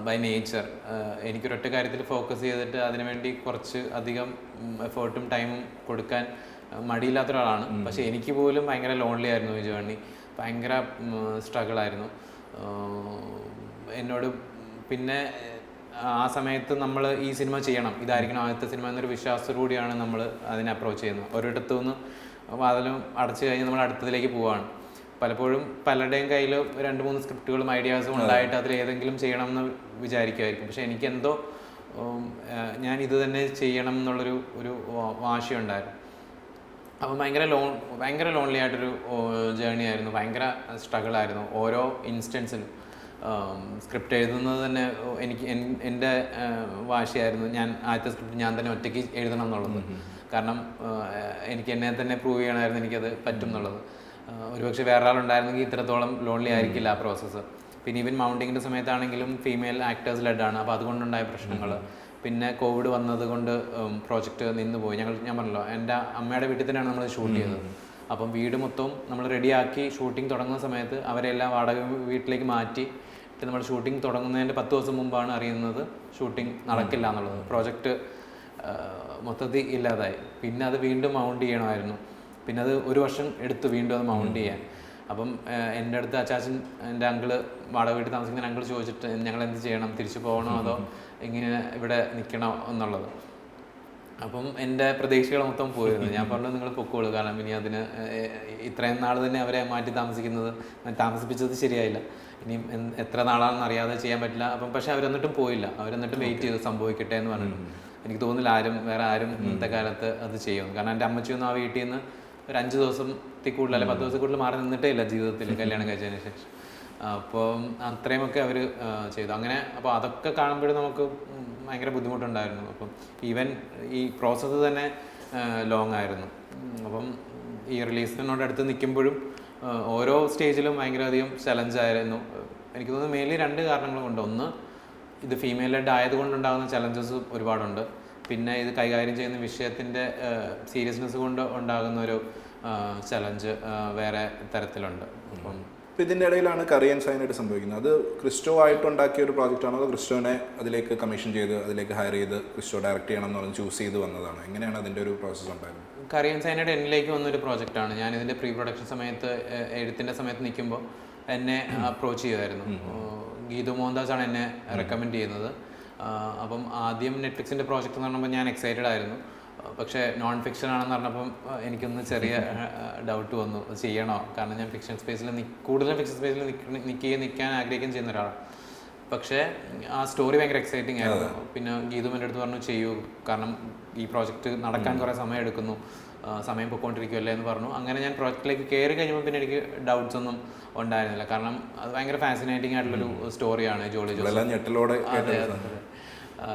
Speaker 1: ബൈ നേച്ചർ എനിക്ക് എനിക്കൊരൊറ്റ കാര്യത്തിൽ ഫോക്കസ് ചെയ്തിട്ട് അതിനുവേണ്ടി കുറച്ച് അധികം എഫേർട്ടും ടൈമും കൊടുക്കാൻ മടിയില്ലാത്ത ഒരാളാണ്. പക്ഷെ എനിക്ക് പോലും ഭയങ്കര ലോൺലി ആയിരുന്നു ഈ ജേർണി ഭയങ്കര സ്ട്രഗിൾ ആയിരുന്നു. എന്നോട് പിന്നെ ആ സമയത്ത് നമ്മൾ ഈ സിനിമ ചെയ്യണം. ഇതായിരിക്കണം ആദ്യത്തെ സിനിമ എന്നൊരു വിശ്വാസത്തോടുകൂടിയാണ് നമ്മൾ അതിനെ അപ്രോച്ച് ചെയ്യുന്നത്. ഒരിടത്തു നിന്ന് വാതിലും അടച്ചു കഴിഞ്ഞ് നമ്മൾ അടുത്തതിലേക്ക് പോവാണ്. പലപ്പോഴും പലരുടെയും കയ്യിൽ രണ്ട് മൂന്ന് സ്ക്രിപ്റ്റുകളും ഐഡിയാസും ഉണ്ടായിട്ട് അതിൽ ഏതെങ്കിലും ചെയ്യണം എന്ന് വിചാരിക്കുമായിരിക്കും. പക്ഷെ എനിക്ക് എന്തോ ഞാൻ ഇത് തന്നെ ചെയ്യണം എന്നുള്ളൊരു ഒരു വാശി വാശിയുണ്ടായിരുന്നു. അപ്പം ഭയങ്കര ലോൺ ഭയങ്കര ലോൺലി ആയിട്ടൊരു ജേണി ആയിരുന്നു. ഭയങ്കര സ്ട്രഗിൾ ആയിരുന്നു ഓരോ ഇൻസ്റ്റൻസിലും സ്ക്രിപ്റ്റ് എഴുതുന്നത് തന്നെ എനിക്ക് എന്റെ വാശിയായിരുന്നു. ഞാൻ ആദ്യത്തെ സ്ക്രിപ്റ്റ് ഞാൻ തന്നെ ഒറ്റയ്ക്ക് എഴുതണം എന്നുള്ളത്. കാരണം എനിക്ക് എന്നെ തന്നെ പ്രൂവ് ചെയ്യണമായിരുന്നു എനിക്കത് പറ്റും എന്നുള്ളത്. ഒരുപക്ഷെ വേറെ ആളുണ്ടായിരുന്നെങ്കിൽ ഇത്രത്തോളം ലോൺലി ആയിരിക്കില്ല ആ പ്രോസസ്സ് പിന്നെ ഈവൻ മൗണ്ടിങ്ങിന്റെ സമയത്താണെങ്കിലും ഫീമെയിൽ ആക്ടേഴ്സ് ലെഡാണ് അപ്പോൾ അതുകൊണ്ടുണ്ടായ പ്രശ്നങ്ങൾ. പിന്നെ കോവിഡ് വന്നതുകൊണ്ട് പ്രോജക്റ്റ് നിന്ന് പോയി ഞങ്ങൾ ഞാൻ പറഞ്ഞല്ലോ എന്റെ അമ്മയുടെ വീട്ടിൽ തന്നെയാണ് നമ്മൾ ഷൂട്ട് ചെയ്തത്. അപ്പം വീട് മൊത്തം നമ്മൾ റെഡിയാക്കി ഷൂട്ടിംഗ് തുടങ്ങുന്ന സമയത്ത് അവരെല്ലാം വാടക വീട്ടിലേക്ക് മാറ്റി. പിന്നെ നമ്മൾ ഷൂട്ടിംഗ് തുടങ്ങുന്നതിന്റെ പത്ത് ദിവസം മുമ്പാണ് അറിയുന്നത് ഷൂട്ടിംഗ് നടക്കില്ല എന്നുള്ളത്. പ്രോജക്റ്റ് മൊത്തത്തിൽ ഇല്ലാതായി. പിന്നെ അത് വീണ്ടും മൗണ്ട് ചെയ്യണമായിരുന്നു. പിന്നെ അത് ഒരു വർഷം എടുത്തു വീണ്ടും അത് മൗണ്ട് ചെയ്യാൻ. അപ്പം എന്റെ അടുത്ത് അച്ചാച്ചൻ എന്റെ അങ്കിൾ വാടക വീട്ടിൽ താമസിക്കുന്ന അങ്കിൾ ചോദിച്ചിട്ട് ഞങ്ങൾ എന്ത് ചെയ്യണം? തിരിച്ചു പോകണോ അതോ ഇങ്ങനെ ഇവിടെ നിൽക്കണോ എന്നുള്ളത്. അപ്പം എന്റെ പ്രതീക്ഷകൾ മൊത്തം പോയിരുന്നു. ഞാൻ പറഞ്ഞു നിങ്ങൾ പൊക്കോളൂ. കാരണം ഇനി അതിന് ഇത്രയും നാൾ തന്നെ അവരെ മാറ്റി താമസിക്കുന്നത് താമസിപ്പിച്ചത് ശരിയായില്ല. ഇനിയും എന്ത്- എത്ര നാളാണെന്ന് അറിയാതെ ചെയ്യാൻ പറ്റില്ല. അപ്പം പക്ഷെ അവരെന്നിട്ടും പോയില്ല. അവരെന്നിട്ടും വെയിറ്റ് ചെയ്ത് സംഭവിക്കട്ടെ എന്ന് പറഞ്ഞു എനിക്ക് തോന്നുന്നില്ല ആരും വേറെ ആരും ഇന്നത്തെ കാലത്ത് അത് ചെയ്യുമെന്ന് കാരണം എന്റെ അമ്മച്ചിയൊന്നും ആ വീട്ടിൽ നിന്ന് ഒരു അഞ്ച് ദിവസത്തിൽ കൂടുതൽ അല്ലെങ്കിൽ പത്ത് ദിവസത്തിൽ കൂടുതൽ മാറി നിന്നിട്ടേ ഇല്ല ജീവിതത്തിൽ കല്യാണം കഴിച്ചതിന് ശേഷം. അപ്പം അത്രയുമൊക്കെ അവർ ചെയ്തു. അങ്ങനെ അപ്പോൾ അതൊക്കെ കാണുമ്പോഴും നമുക്ക് ഭയങ്കര ബുദ്ധിമുട്ടുണ്ടായിരുന്നു. അപ്പം ഈവൻ ഈ പ്രോസസ്സ് തന്നെ ലോങ് ആയിരുന്നു. അപ്പം ഈ റിലീസിനോട് അടുത്ത് നിൽക്കുമ്പോഴും ഓരോ സ്റ്റേജിലും ഭയങ്കരധികം ചലഞ്ചായിരുന്നു എനിക്ക് തോന്നുന്നു മെയിൻലി രണ്ട് കാരണങ്ങൾ കൊണ്ട് ഒന്ന് ഇത് ഫീമെയിൽ ലെഡ് ആയതുകൊണ്ടുണ്ടാകുന്ന ചലഞ്ചസ് ഒരുപാടുണ്ട്. പിന്നെ ഇത് കൈകാര്യം ചെയ്യുന്ന വിഷയത്തിന്റെ സീരിയസ്നെസ് കൊണ്ട് ഉണ്ടാകുന്ന ഒരു ചലഞ്ച് വേറെ തരത്തിലുണ്ട്. അപ്പം
Speaker 2: ഇപ്പം ഇതിന്റെ ഇടയിലാണ് കറിയൻ സൈനായിട്ട് സംഭവിക്കുന്നത്. അത് ക്രിസ്റ്റോ ആയിട്ട് ഉണ്ടാക്കിയ ഒരു പ്രോജക്റ്റ് ആണോ? അതോ ക്രിസ്റ്റോനെ അതിലേക്ക് കമ്മീഷൻ ചെയ്ത് അതിലേക്ക് ഹയർ ചെയ്ത് ക്രിസ്റ്റോ ഡയറക്റ്റ് ചെയ്യണം എന്ന് പറഞ്ഞ് ചൂസ് ചെയ്ത് വന്നതാണ്? എങ്ങനെയാണ് അതിന്റെ ഒരു പ്രോസസ്സ് ഉണ്ടായിരുന്നത്?
Speaker 1: കറിയൻ സൈനയുടെ എന്നിലേക്ക് വന്നൊരു പ്രോജക്റ്റാണ് ഞാൻ ഇതിന്റെ പ്രീ പ്രൊഡക്ഷൻ സമയത്ത് എഴുത്തിന്റെ സമയത്ത് നിൽക്കുമ്പോൾ എന്നെ അപ്രോച്ച് ചെയ്തായിരുന്നു ഗീതു മോഹൻദാസ് ആണ് എന്നെ റെക്കമെൻഡ് ചെയ്യുന്നത്. അപ്പം ആദ്യം നെറ്റ്ഫ്ലിക്സിന്റെ പ്രോജക്റ്റ് എന്ന് പറഞ്ഞപ്പോൾ ഞാൻ എക്സൈറ്റഡ് ആയിരുന്നു. പക്ഷേ നോൺ ഫിക്ഷൻ ആണെന്ന് പറഞ്ഞപ്പം എനിക്കൊന്ന് ചെറിയ ഡൗട്ട് വന്നു. അത് ചെയ്യണോ? കാരണം ഞാൻ ഫിക്ഷൻ സ്പേസിൽ കൂടുതലും ഫിക്ഷൻ സ്പേസിൽ നിൽക്കുകയും നിൽക്കാൻ ആഗ്രഹിക്കുകയും ചെയ്യുന്ന ഒരാളാണ്. പക്ഷേ ആ സ്റ്റോറി ഭയങ്കര എക്സൈറ്റിംഗ് ആയിരുന്നു. പിന്നെ ഗീതു എന്റെ അടുത്ത് പറഞ്ഞു ചെയ്യൂ. കാരണം ഈ പ്രോജക്റ്റ് നടക്കാൻ കുറേ സമയം എടുക്കുന്നു. സമയം പൊയ്ക്കൊണ്ടിരിക്കുമല്ലേ എന്ന് പറഞ്ഞു. അങ്ങനെ ഞാൻ പ്രോജക്റ്റിലേക്ക് കയറി കഴിഞ്ഞപ്പോൾ പിന്നെ എനിക്ക് ഡൗട്ട്സ് ഒന്നും ഉണ്ടായിരുന്നില്ല. കാരണം അത് ഭയങ്കര ഫാസിനേറ്റിംഗ് ആയിട്ടുള്ളൊരു സ്റ്റോറിയാണ് ജോളി
Speaker 2: ജോളി ഞെട്ടലോടെ
Speaker 1: അതെ അതെ.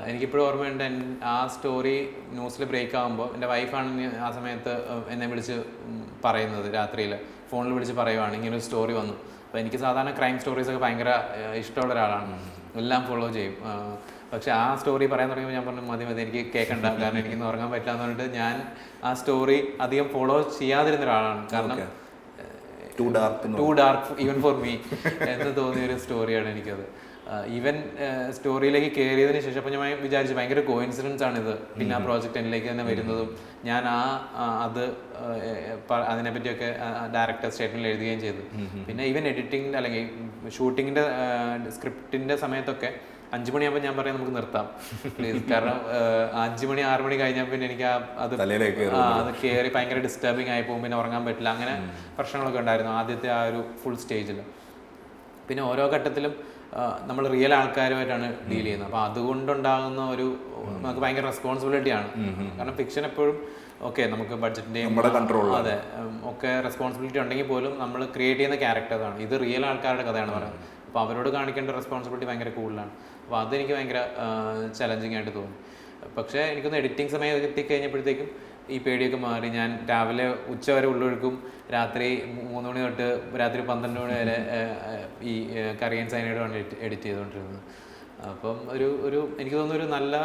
Speaker 1: എനിക്കിപ്പോഴും ഓർമ്മയുണ്ട് ആ സ്റ്റോറി ന്യൂസിൽ ബ്രേക്ക് ആകുമ്പോൾ എന്റെ വൈഫാണ് ആ സമയത്ത് എന്നെ വിളിച്ച് പറയുന്നത് രാത്രിയിൽ ഫോണിൽ വിളിച്ച് പറയുവാണ് ഇങ്ങനെ ഒരു സ്റ്റോറി വന്നു. അപ്പോൾ എനിക്ക് സാധാരണ ക്രൈം സ്റ്റോറീസൊക്കെ ഭയങ്കര ഇഷ്ടമുള്ള ഒരാളാണ്. എല്ലാം ഫോളോ ചെയ്യും. പക്ഷെ ആ സ്റ്റോറി പറയാൻ തുടങ്ങിയപ്പോൾ ഞാൻ പറഞ്ഞു മതി മതി എനിക്ക് കേൾക്കണ്ട കാരണം എനിക്കിന്ന് ഉറങ്ങാൻ പറ്റില്ല എന്ന് പറഞ്ഞിട്ട് ഞാൻ ആ സ്റ്റോറി അധികം ഫോളോ ചെയ്യാതിരുന്ന ഒരാളാണ്. കാരണം
Speaker 2: too dark
Speaker 1: too dark even for me എന്ന് തോന്നിയ ഒരു സ്റ്റോറിയാണ് എനിക്കത്. ഈവൻ സ്റ്റോറിയിലേക്ക് കയറിയതിന് ശേഷം അപ്പോൾ ഞാൻ വിചാരിച്ചു ഭയങ്കര കോയിൻസിഡൻസ് ആണിത്. പിന്നെ ആ പ്രോജക്റ്റ് എന്നിലേക്ക് തന്നെ വരുന്നതും ഞാൻ ആ അത് അതിനെപ്പറ്റിയൊക്കെ ഡയറക്ടർ സ്റ്റേറ്റ്മെന്റിൽ എഴുതുകയും ചെയ്തു. പിന്നെ ഈവൻ എഡിറ്റിംഗ് അല്ലെങ്കിൽ ഷൂട്ടിങ്ങിന്റെ സ്ക്രിപ്റ്റിന്റെ സമയത്തൊക്കെ അഞ്ചു മണിയാകുമ്പോൾ ഞാൻ പറയാം നമുക്ക് നിർത്താം. പ്ലീസ് കാരണം അഞ്ചു മണി ആറു മണി കഴിഞ്ഞാൽ പിന്നെ എനിക്ക് ആ അത് അത് കയറി ഭയങ്കര ഡിസ്റ്റർബിങ് ആയി പോകും. പിന്നെ ഉറങ്ങാൻ പറ്റില്ല. അങ്ങനെ പ്രശ്നങ്ങളൊക്കെ ഉണ്ടായിരുന്നു ആദ്യത്തെ ആ ഒരു ഫുൾ സ്റ്റേജിൽ പിന്നെ ഓരോ ഘട്ടത്തിലും നമ്മൾ റിയൽ ആൾക്കാരുമായിട്ടാണ് ഡീൽ ചെയ്യുന്നത്. അപ്പോൾ അതുകൊണ്ടുണ്ടാകുന്ന ഒരു നമുക്ക് ഭയങ്കര റെസ്പോൺസിബിലിറ്റി ആണ്. കാരണം ഫിക്ഷൻ എപ്പോഴും ഓക്കെ നമുക്ക്
Speaker 2: ബഡ്ജറ്റിന്റെയും
Speaker 1: അതെ ഒക്കെ റെസ്പോൺസിബിലിറ്റി ഉണ്ടെങ്കിൽ പോലും നമ്മൾ ക്രിയേറ്റ് ചെയ്യുന്ന ക്യാരക്ടേഴ്സാണ് ഇത് റിയൽ ആൾക്കാരുടെ കഥയാണ് പറയുന്നത്. അപ്പോൾ അവരോട് കാണിക്കേണ്ട റെസ്പോൺസിബിലിറ്റി ഭയങ്കര കൂടുതലാണ്. അപ്പോൾ അതെനിക്ക് ഭയങ്കര ചലഞ്ചിങ് ആയിട്ട് തോന്നി. പക്ഷേ എനിക്കൊന്ന് എഡിറ്റിംഗ് സമയം എത്തിക്കഴിഞ്ഞപ്പോഴത്തേക്കും ഈ പേടിയൊക്കെ മാറി ഞാൻ രാവിലെ ഉച്ച വരെ ഉള്ളൊഴുക്കും രാത്രി മൂന്ന് മണി തൊട്ട് രാത്രി പന്ത്രണ്ട് മണി വരെ ഈ കറിയൻ സൈനൈഡാണ് എഡിറ്റ് ചെയ്തുകൊണ്ടിരുന്നത് അപ്പം ഒരു ഒരു എനിക്ക് തോന്നുന്നു ഒരു നല്ല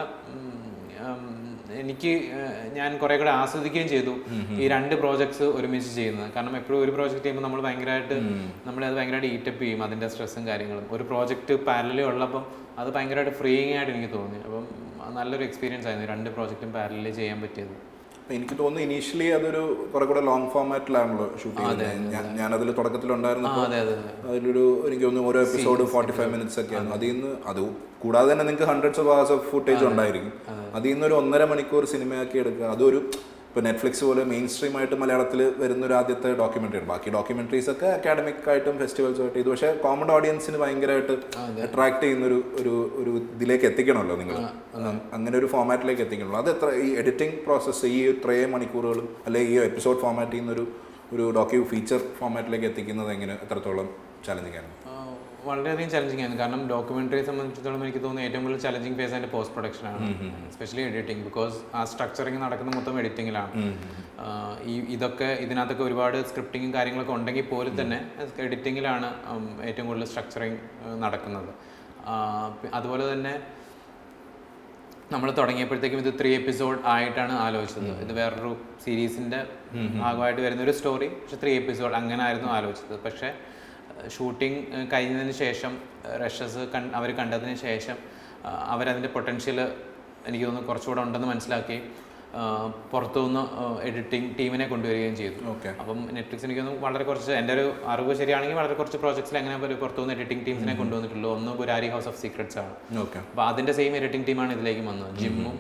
Speaker 1: എനിക്ക് ഞാൻ കുറെ കൂടെ ആസ്വദിക്കുകയും ചെയ്തു ഈ രണ്ട് പ്രോജക്ട്സ് ഒരുമിച്ച് ചെയ്യുന്നത്. കാരണം എപ്പോഴും ഒരു പ്രോജക്റ്റ് ചെയ്യുമ്പോൾ നമ്മൾ ഭയങ്കരമായിട്ട് നമ്മളെ അത് ഭയങ്കരമായിട്ട് ഈറ്റപ്പ് ചെയ്യും അതിന്റെ സ്ട്രെസ്സും കാര്യങ്ങളും. ഒരു പ്രോജക്റ്റ് പാരലി ഉള്ളപ്പം അത് ഭയങ്കരമായിട്ട് ഫ്രീയിങ് ആയിട്ട് എനിക്ക് തോന്നി. അപ്പം നല്ലൊരു എക്സ്പീരിയൻസ് ആയിരുന്നു രണ്ട് പ്രോജക്റ്റും പാരലി ചെയ്യാൻ പറ്റിയത്.
Speaker 2: എനിക്ക് തോന്നുന്നു ഇനീഷ്യലി അതൊരു കുറെ കൂടെ ലോങ് ഫോമാറ്റിലാണല്ലോ ഷൂട്ട് ചെയ്യുന്നത് ഞാൻ അതിൽ
Speaker 1: തുടക്കത്തിൽ
Speaker 2: തുടക്കത്തിലുണ്ടായിരുന്നപ്പോൾ
Speaker 1: അതെ അതെ അതെ.
Speaker 2: അതിലൊരു എനിക്ക് തോന്നുന്നു ഓരോ എപ്പിസോഡ് ഫോർട്ടി ഫൈവ് മിനിറ്റ്സ് ഒക്കെയാണ്. അതിൽ നിന്ന് അത് കൂടാതെ തന്നെ നിങ്ങൾക്ക് hundreds of hours of footage ഉണ്ടായിരിക്കും. അതിൽ നിന്ന് ഒരു ഒന്നര മണിക്കൂർ സിനിമയാക്കി എടുക്കുക. അതൊരു ഇപ്പോൾ നെറ്റ്ഫ്ലിക്സ് പോലെ മെയിൻ സ്ട്രീം ആയിട്ട് മലയാളത്തിൽ വരുന്ന ഒരു ആദ്യത്തെ ഡോക്യുമെന്ററിയാണ് ബാക്കി ഡോക്യുമെന്ററീസ് ഒക്കെ അക്കാഡമിക് ആയിട്ടും ഫെസ്റ്റിവൽസ് ആയിട്ട് ഇത് പക്ഷേ കോമൺ ഓഡിയൻസിന് ഭയങ്കരമായിട്ട് അട്രാക്ട് ചെയ്യുന്ന ഒരു ഒരു ഒരു ഇതിലേക്ക് എത്തിക്കണമല്ലോ നിങ്ങൾ. അങ്ങനെ ഒരു ഫോമാറ്റിലേക്ക് എത്തിക്കണമല്ലോ. അത് എത്ര ഈ എഡിറ്റിംഗ് പ്രോസസ്സ് ഈ ഇത്രയും മണിക്കൂറുകളും അല്ലെങ്കിൽ ഈ എപ്പിസോഡ് ഫോമാറ്റ് ചെയ്യുന്ന ഒരു ഒരു ഡോക്യു ഫീച്ചർ ഫോമാറ്റിലേക്ക് എത്തിക്കുന്നത് എങ്ങനെ എത്രത്തോളം ചലഞ്ചിങ്
Speaker 1: ആയിരുന്നു. വളരെയധികം ചലഞ്ചിങ് ആയിരുന്നു കാരണം ഡോക്യുമെന്ററിയെ സംബന്ധിച്ചിടത്തോളം എനിക്ക് തോന്നുന്നു ഏറ്റവും കൂടുതൽ ചലഞ്ചിങ് ഫേസ് അതിന്റെ പോസ്റ്റ് പ്രൊഡക്ഷൻ ആണ്. എസ്പെഷ്യലി എഡിറ്റിംഗ് ബിക്കോസ് ആ സ്ട്രക്ചറിങ് നടക്കുന്ന മൊത്തം എഡിറ്റിങ്ങിലാണ് ഈ ഇതൊക്കെ ഇതിനകത്തൊക്കെ ഒരുപാട് സ്ക്രിപ്റ്റിങ്ങും കാര്യങ്ങളൊക്കെ ഉണ്ടെങ്കിൽ പോലും തന്നെ എഡിറ്റിങ്ങിലാണ് ഏറ്റവും കൂടുതൽ സ്ട്രക്ചറിങ് നടക്കുന്നത്. അതുപോലെ തന്നെ നമ്മൾ തുടങ്ങിയപ്പോഴത്തേക്കും ഇത് ത്രീ എപ്പിസോഡ് ആയിട്ടാണ് ആലോചിച്ചത്. ഇത് വേറൊരു സീരീസിന്റെ ഭാഗമായിട്ട് വരുന്ന ഒരു സ്റ്റോറി പക്ഷെ ത്രീ എപ്പിസോഡ് അങ്ങനെ ആയിരുന്നു ആലോചിച്ചത്. പക്ഷേ ഷൂട്ടിംഗ് കഴിഞ്ഞതിന് ശേഷം റഷസ് കൺ അവർ കണ്ടതിന് ശേഷം അവരതിന്റെ പൊട്ടൻഷ്യൽ എനിക്ക് തോന്നുന്നു കുറച്ചുകൂടെ ഉണ്ടെന്ന് മനസ്സിലാക്കി. പുറത്തുനിന്ന് എഡിറ്റിംഗ് ടീമിനെ കൊണ്ടുവരികയും ചെയ്തു. അപ്പം നെറ്റ്ഫ്ലിക്സ് എനിക്ക് വളരെ കുറച്ച് എന്റെ ഒരു അറിവ് ശരിയാണെങ്കിൽ വളരെ കുറച്ച് പ്രോജക്ട്സിൽ എങ്ങനെ ഒരു പുറത്തുനിന്ന് എഡിറ്റിംഗ് ടീംസിനെ കൊണ്ടുവന്നിട്ടുള്ളൂ. ഒന്ന് ഗുരാരി ഹൗസ് ഓഫ് സീക്രട്സ് ആണ്.
Speaker 2: ഓക്കെ.
Speaker 1: അപ്പോൾ അതിന്റെ സെയിം എഡിറ്റിംഗ് ടീമാണ് ഇതിലേക്ക് വന്നത്. ജിമ്മും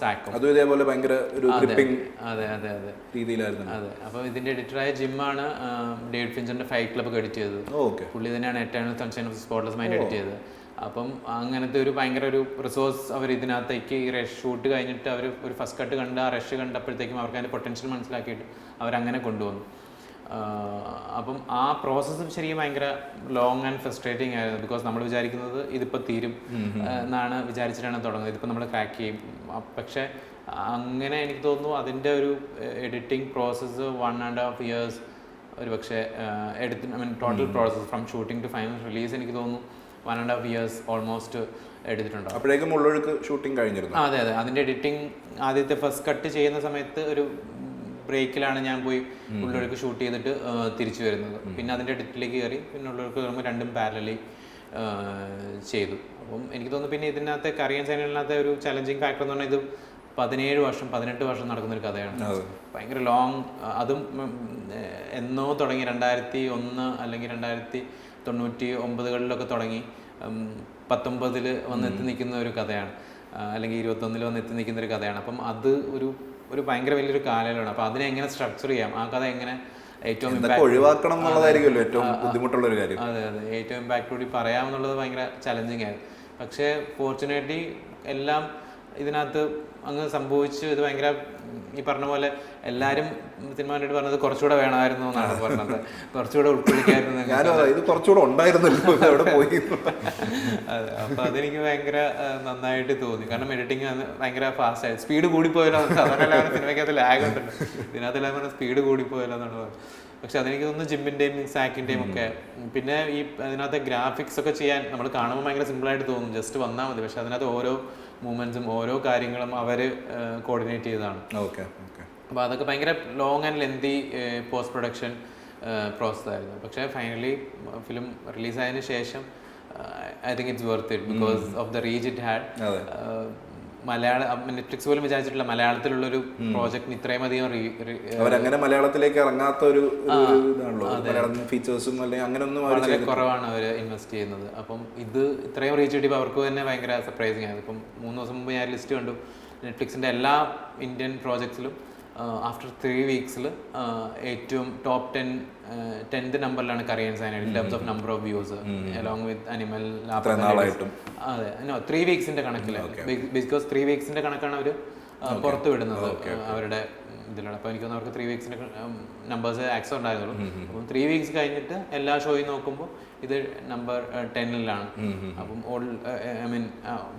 Speaker 1: സാക്കും
Speaker 2: അതും ഇതേപോലെ ഭയങ്കര ഒരു
Speaker 1: അതെ. അതെ അതെ
Speaker 2: രീതിയിലായിരുന്നു.
Speaker 1: അതെ. അപ്പോൾ ഇതിന്റെ എഡിറ്ററായ ജിമ്മാണ് ഡേവിഡ് ഫിഞ്ചറിന്റെ ഫൈറ്റ് ക്ലബ്ബ് എഡിറ്റ് ചെയ്തത്.
Speaker 2: ഓക്കെ.
Speaker 1: പുള്ളി തന്നെയാണ് eternal sunshine of spotless mind edit ചെയ്തത്. അപ്പം അങ്ങനത്തെ ഒരു ഭയങ്കര ഒരു റിസോഴ്സ് അവർ ഇതിനകത്തേക്ക് ഈ റഷ് ഷൂട്ട് കഴിഞ്ഞിട്ട് അവർ ഒരു ഫസ്റ്റ് കട്ട് കണ്ട് ആ റഷ് കണ്ടപ്പോഴത്തേക്കും അവർക്ക് അതിന്റെ പൊട്ടൻഷ്യൽ മനസ്സിലാക്കിയിട്ട് അവരങ്ങനെ കൊണ്ടുവന്നു. അപ്പം ആ പ്രോസസ്സും ശരിക്കും ഭയങ്കര ലോങ് ആൻഡ് ഫ്രസ്ട്രേറ്റിംഗ് ആയിരുന്നു. ബിക്കോസ് നമ്മൾ വിചാരിക്കുന്നത് ഇതിപ്പോൾ തീരും എന്നാണ് വിചാരിച്ചിട്ടാണ് തുടങ്ങുന്നത്. ഇതിപ്പോൾ നമ്മൾ ക്രാക്ക് ചെയ്യും. പക്ഷേ അങ്ങനെ എനിക്ക് തോന്നുന്നു അതിന്റെ ഒരു editing process one and half years ഒരു പക്ഷേ edit I mean total process from shooting to final release എനിക്ക് തോന്നുന്നു one and half years almost എടുത്തിട്ടുണ്ടോ?
Speaker 2: അപ്പോഴേക്കും ഉള്ളൊഴുക്ക് ഷൂട്ടിംഗ് കഴിഞ്ഞിരുന്നു.
Speaker 1: അതെ അതെ. അതിന്റെ എഡിറ്റിംഗ് ആദ്യത്തെ ഫസ്റ്റ് കട്ട് ചെയ്യുന്ന സമയത്ത് ഒരു ബ്രേക്കിലാണ് ഞാൻ പോയി ഉള്ളൊഴുക്ക് ഷൂട്ട് ചെയ്തിട്ട് തിരിച്ചു വരുന്നത്. പിന്നെ അതിന്റെ എഡിറ്റിലേക്ക് കയറി പിന്നെ ഉള്ളൊഴുക്ക് കയറുമ്പോൾ രണ്ടും പാരലി ചെയ്തു. അപ്പം എനിക്ക് തോന്നുന്നു പിന്നെ ഇതിനകത്തെ കറിയൻ ചാനലിനകത്തെ ഒരു ചലഞ്ചിങ് ഫാക്ടർ എന്ന് പറഞ്ഞാൽ ഇത് പതിനേഴ് വർഷം പതിനെട്ട് വർഷം നടക്കുന്ന ഒരു കഥയാണ്. ഭയങ്കര ലോങ് അതും എന്നോ തുടങ്ങി രണ്ടായിരത്തി ഒന്ന് അല്ലെങ്കിൽ രണ്ടായിരത്തി തൊണ്ണൂറ്റി ഒമ്പതുകളിലൊക്കെ തുടങ്ങി പത്തൊമ്പതിൽ വന്നെത്തി നിൽക്കുന്ന ഒരു കഥയാണ്. അല്ലെങ്കിൽ ഇരുപത്തൊന്നിൽ വന്നെത്തി നിൽക്കുന്ന ഒരു കഥയാണ്. അപ്പം അത് ഒരു ഒരു ഭയങ്കര വലിയൊരു കാലയളവാണ്. അപ്പം അതിനെ എങ്ങനെ സ്ട്രക്ചർ ചെയ്യാം? ആ കഥ എങ്ങനെ ഏറ്റവും
Speaker 2: ഒഴിവാക്കണം എന്നുള്ളതായിരിക്കുമല്ലോ ഏറ്റവും ബുദ്ധിമുട്ടുള്ള ഒരു കാര്യം.
Speaker 1: അതെ അതെ. ഏറ്റവും ഇമ്പാക്റ്റോടി പറയാമെന്നുള്ളത് ഭയങ്കര ചലഞ്ചിങ് ആയിരുന്നു. പക്ഷേ ഫോർച്ചുനേറ്റ്ലി എല്ലാം ഇതിനകത്ത് അങ്ങ് സംഭവിച്ചു. ഇത് ഭയങ്കര ഈ പറഞ്ഞ പോലെ എല്ലാവരും സിനിമാനായിട്ട് പറഞ്ഞത് കുറച്ചുകൂടെ വേണമായിരുന്നു എന്നാണ് പറഞ്ഞത്. കുറച്ചുകൂടെ ഉൾക്കൊള്ളിക്കായിരുന്നു.
Speaker 2: ഇത് കുറച്ചുകൂടെ ഉണ്ടായിരുന്നല്ലോ അവിടെ പോയി?
Speaker 1: അതെ അപ്പൊ അതെനിക്ക് ഭയങ്കര നന്നായിട്ട് തോന്നി. കാരണം എഡിറ്റിംഗ് ഭയങ്കര ഫാസ്റ്റ് ആയി. സ്പീഡ് കൂടിപ്പോയല്ലോ സാധാരണ എല്ലാവരും സിനിമയ്ക്കകത്ത് ലാഗ് ഉണ്ടല്ലോ. ഇതിനകത്ത് എല്ലാം പറഞ്ഞ സ്പീഡ് കൂടിപ്പോയല്ലോ എന്നാണ് പറഞ്ഞത്. പക്ഷെ അതെനിക്ക് തോന്നുന്നു ജിമ്മിന്റെയും സാക്കിന്റെയും ഒക്കെ. പിന്നെ ഈ അതിനകത്ത് ഗ്രാഫിക്സ് ഒക്കെ ചെയ്യാൻ നമ്മൾ കാണുമ്പോൾ ഭയങ്കര സിമ്പിൾ ആയിട്ട് തോന്നും. ജസ്റ്റ് വന്നാൽ മതി. പക്ഷെ അതിനകത്ത് ഓരോ മൂവ്മെന്റ്സും ഓരോ കാര്യങ്ങളും അവർ കോർഡിനേറ്റ് ചെയ്തതാണ്.
Speaker 2: ഓക്കെ ഓക്കെ
Speaker 1: അപ്പോൾ അതൊക്കെ ഭയങ്കര long and lengthy post production process ആയിരുന്നു. പക്ഷേ ഫൈനലി ഫിലിം റിലീസായതിനു ശേഷം I think it's worth it because of the reach it had Malayalam Netflix പോലും വിചാരിച്ചിട്ടില്ല മലയാളത്തിലുള്ളൊരു പ്രോജക്റ്റിന് ഇത്രയും അധികം
Speaker 2: അവരങ്ങനെ മലയാളത്തിലേക്ക് ഇറങ്ങാത്ത ഒരു ഒരു ഫീച്ചേഴ്സും അല്ലെങ്കിൽ അങ്ങനെ ഒന്നും
Speaker 1: വളരെ കുറവാണ് അവർ ഇൻവെസ്റ്റ് ചെയ്യുന്നത്. അപ്പം ഇത് ഇത്രയും റീച്ച് കിട്ടിയപ്പോൾ അവർക്ക് തന്നെ ഭയങ്കര സർപ്രൈസിങ് ആയിരുന്നു. ഇപ്പം മൂന്ന് ദിവസം മുമ്പ് ഞാൻ ലിസ്റ്റ് കണ്ടു. നെറ്റ്ഫ്ലിക്സിന്റെ എല്ലാ ഇന്ത്യൻ പ്രോജക്ട്സിലും ആഫ്റ്റർ ത്രീ വീക്സിൽ ഏറ്റവും ടോപ്പ് ടെൻ ടെൻത്ത് നമ്പറിലാണ് കറിയൻ sign in terms of number of views along with Animal. അതെ ത്രീ വീക്സിന്റെ കണക്കിൽ ബിക്കോസ് ത്രീ വീക്സിന്റെ കണക്കാണ് അവർ പുറത്തു വിടുന്നത് അവരുടെ ഇതിലാണ്. അപ്പോൾ എനിക്ക് അവർക്ക് ത്രീ വീക്സിന്റെ നമ്പേഴ്സ് ആക്സസ് ഉണ്ടായിരുന്നുള്ളൂ. അപ്പം ത്രീ വീക്സ് കഴിഞ്ഞിട്ട് എല്ലാ ഷോയും നോക്കുമ്പോൾ ഇത് നമ്പർ ടെന്നിലാണ് അപ്പം ഓൾ ഐ മീൻ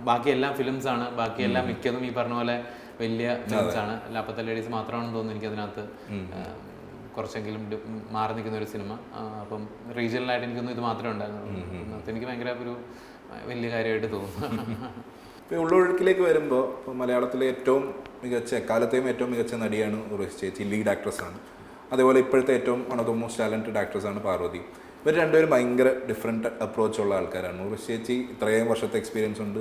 Speaker 1: ബാക്കി എല്ലാ ഫിലിംസ് ആണ്. ബാക്കി എല്ലാം മിക്കതും ഈ പറഞ്ഞ പോലെ വലിയ ആണ്. ലാപ്പത്തെ ലേഡീസ് മാത്രമാണെന്ന് തോന്നുന്നു എനിക്ക് അതിനകത്ത് കുറച്ചെങ്കിലും മാറി നിൽക്കുന്ന ഒരു സിനിമ അപ്പം റീജിയണലായിട്ട് എനിക്കൊന്നും ഇത് മാത്രമേ ഉണ്ടായിരുന്നുള്ളൂ. എനിക്ക് ഭയങ്കര ഒരു വലിയ കാര്യമായിട്ട് തോന്നുന്നു. *laughs*
Speaker 2: ഇപ്പോൾ ഉള്ളൊഴുക്കിലേക്ക് വരുമ്പോൾ ഇപ്പോൾ മലയാളത്തിലെ ഏറ്റവും മികച്ച എക്കാലത്തെയും ഏറ്റവും മികച്ച നടിയാണ് ഉർവശി ചേച്ചി ലീഡ് ആക്ട്രസ് ആണ്. അതേപോലെ ഇപ്പോഴത്തെ ഏറ്റവും one of the most talented actress ആണ് പാർവതി. ഇവർ രണ്ടുപേരും ഭയങ്കര ഡിഫറെന്റ് അപ്രോച്ചുള്ള ആൾക്കാരാണ്. ഉർവശി ചേച്ചി ഇത്രയും വർഷത്തെ എക്സ്പീരിയൻസ് ഉണ്ട്.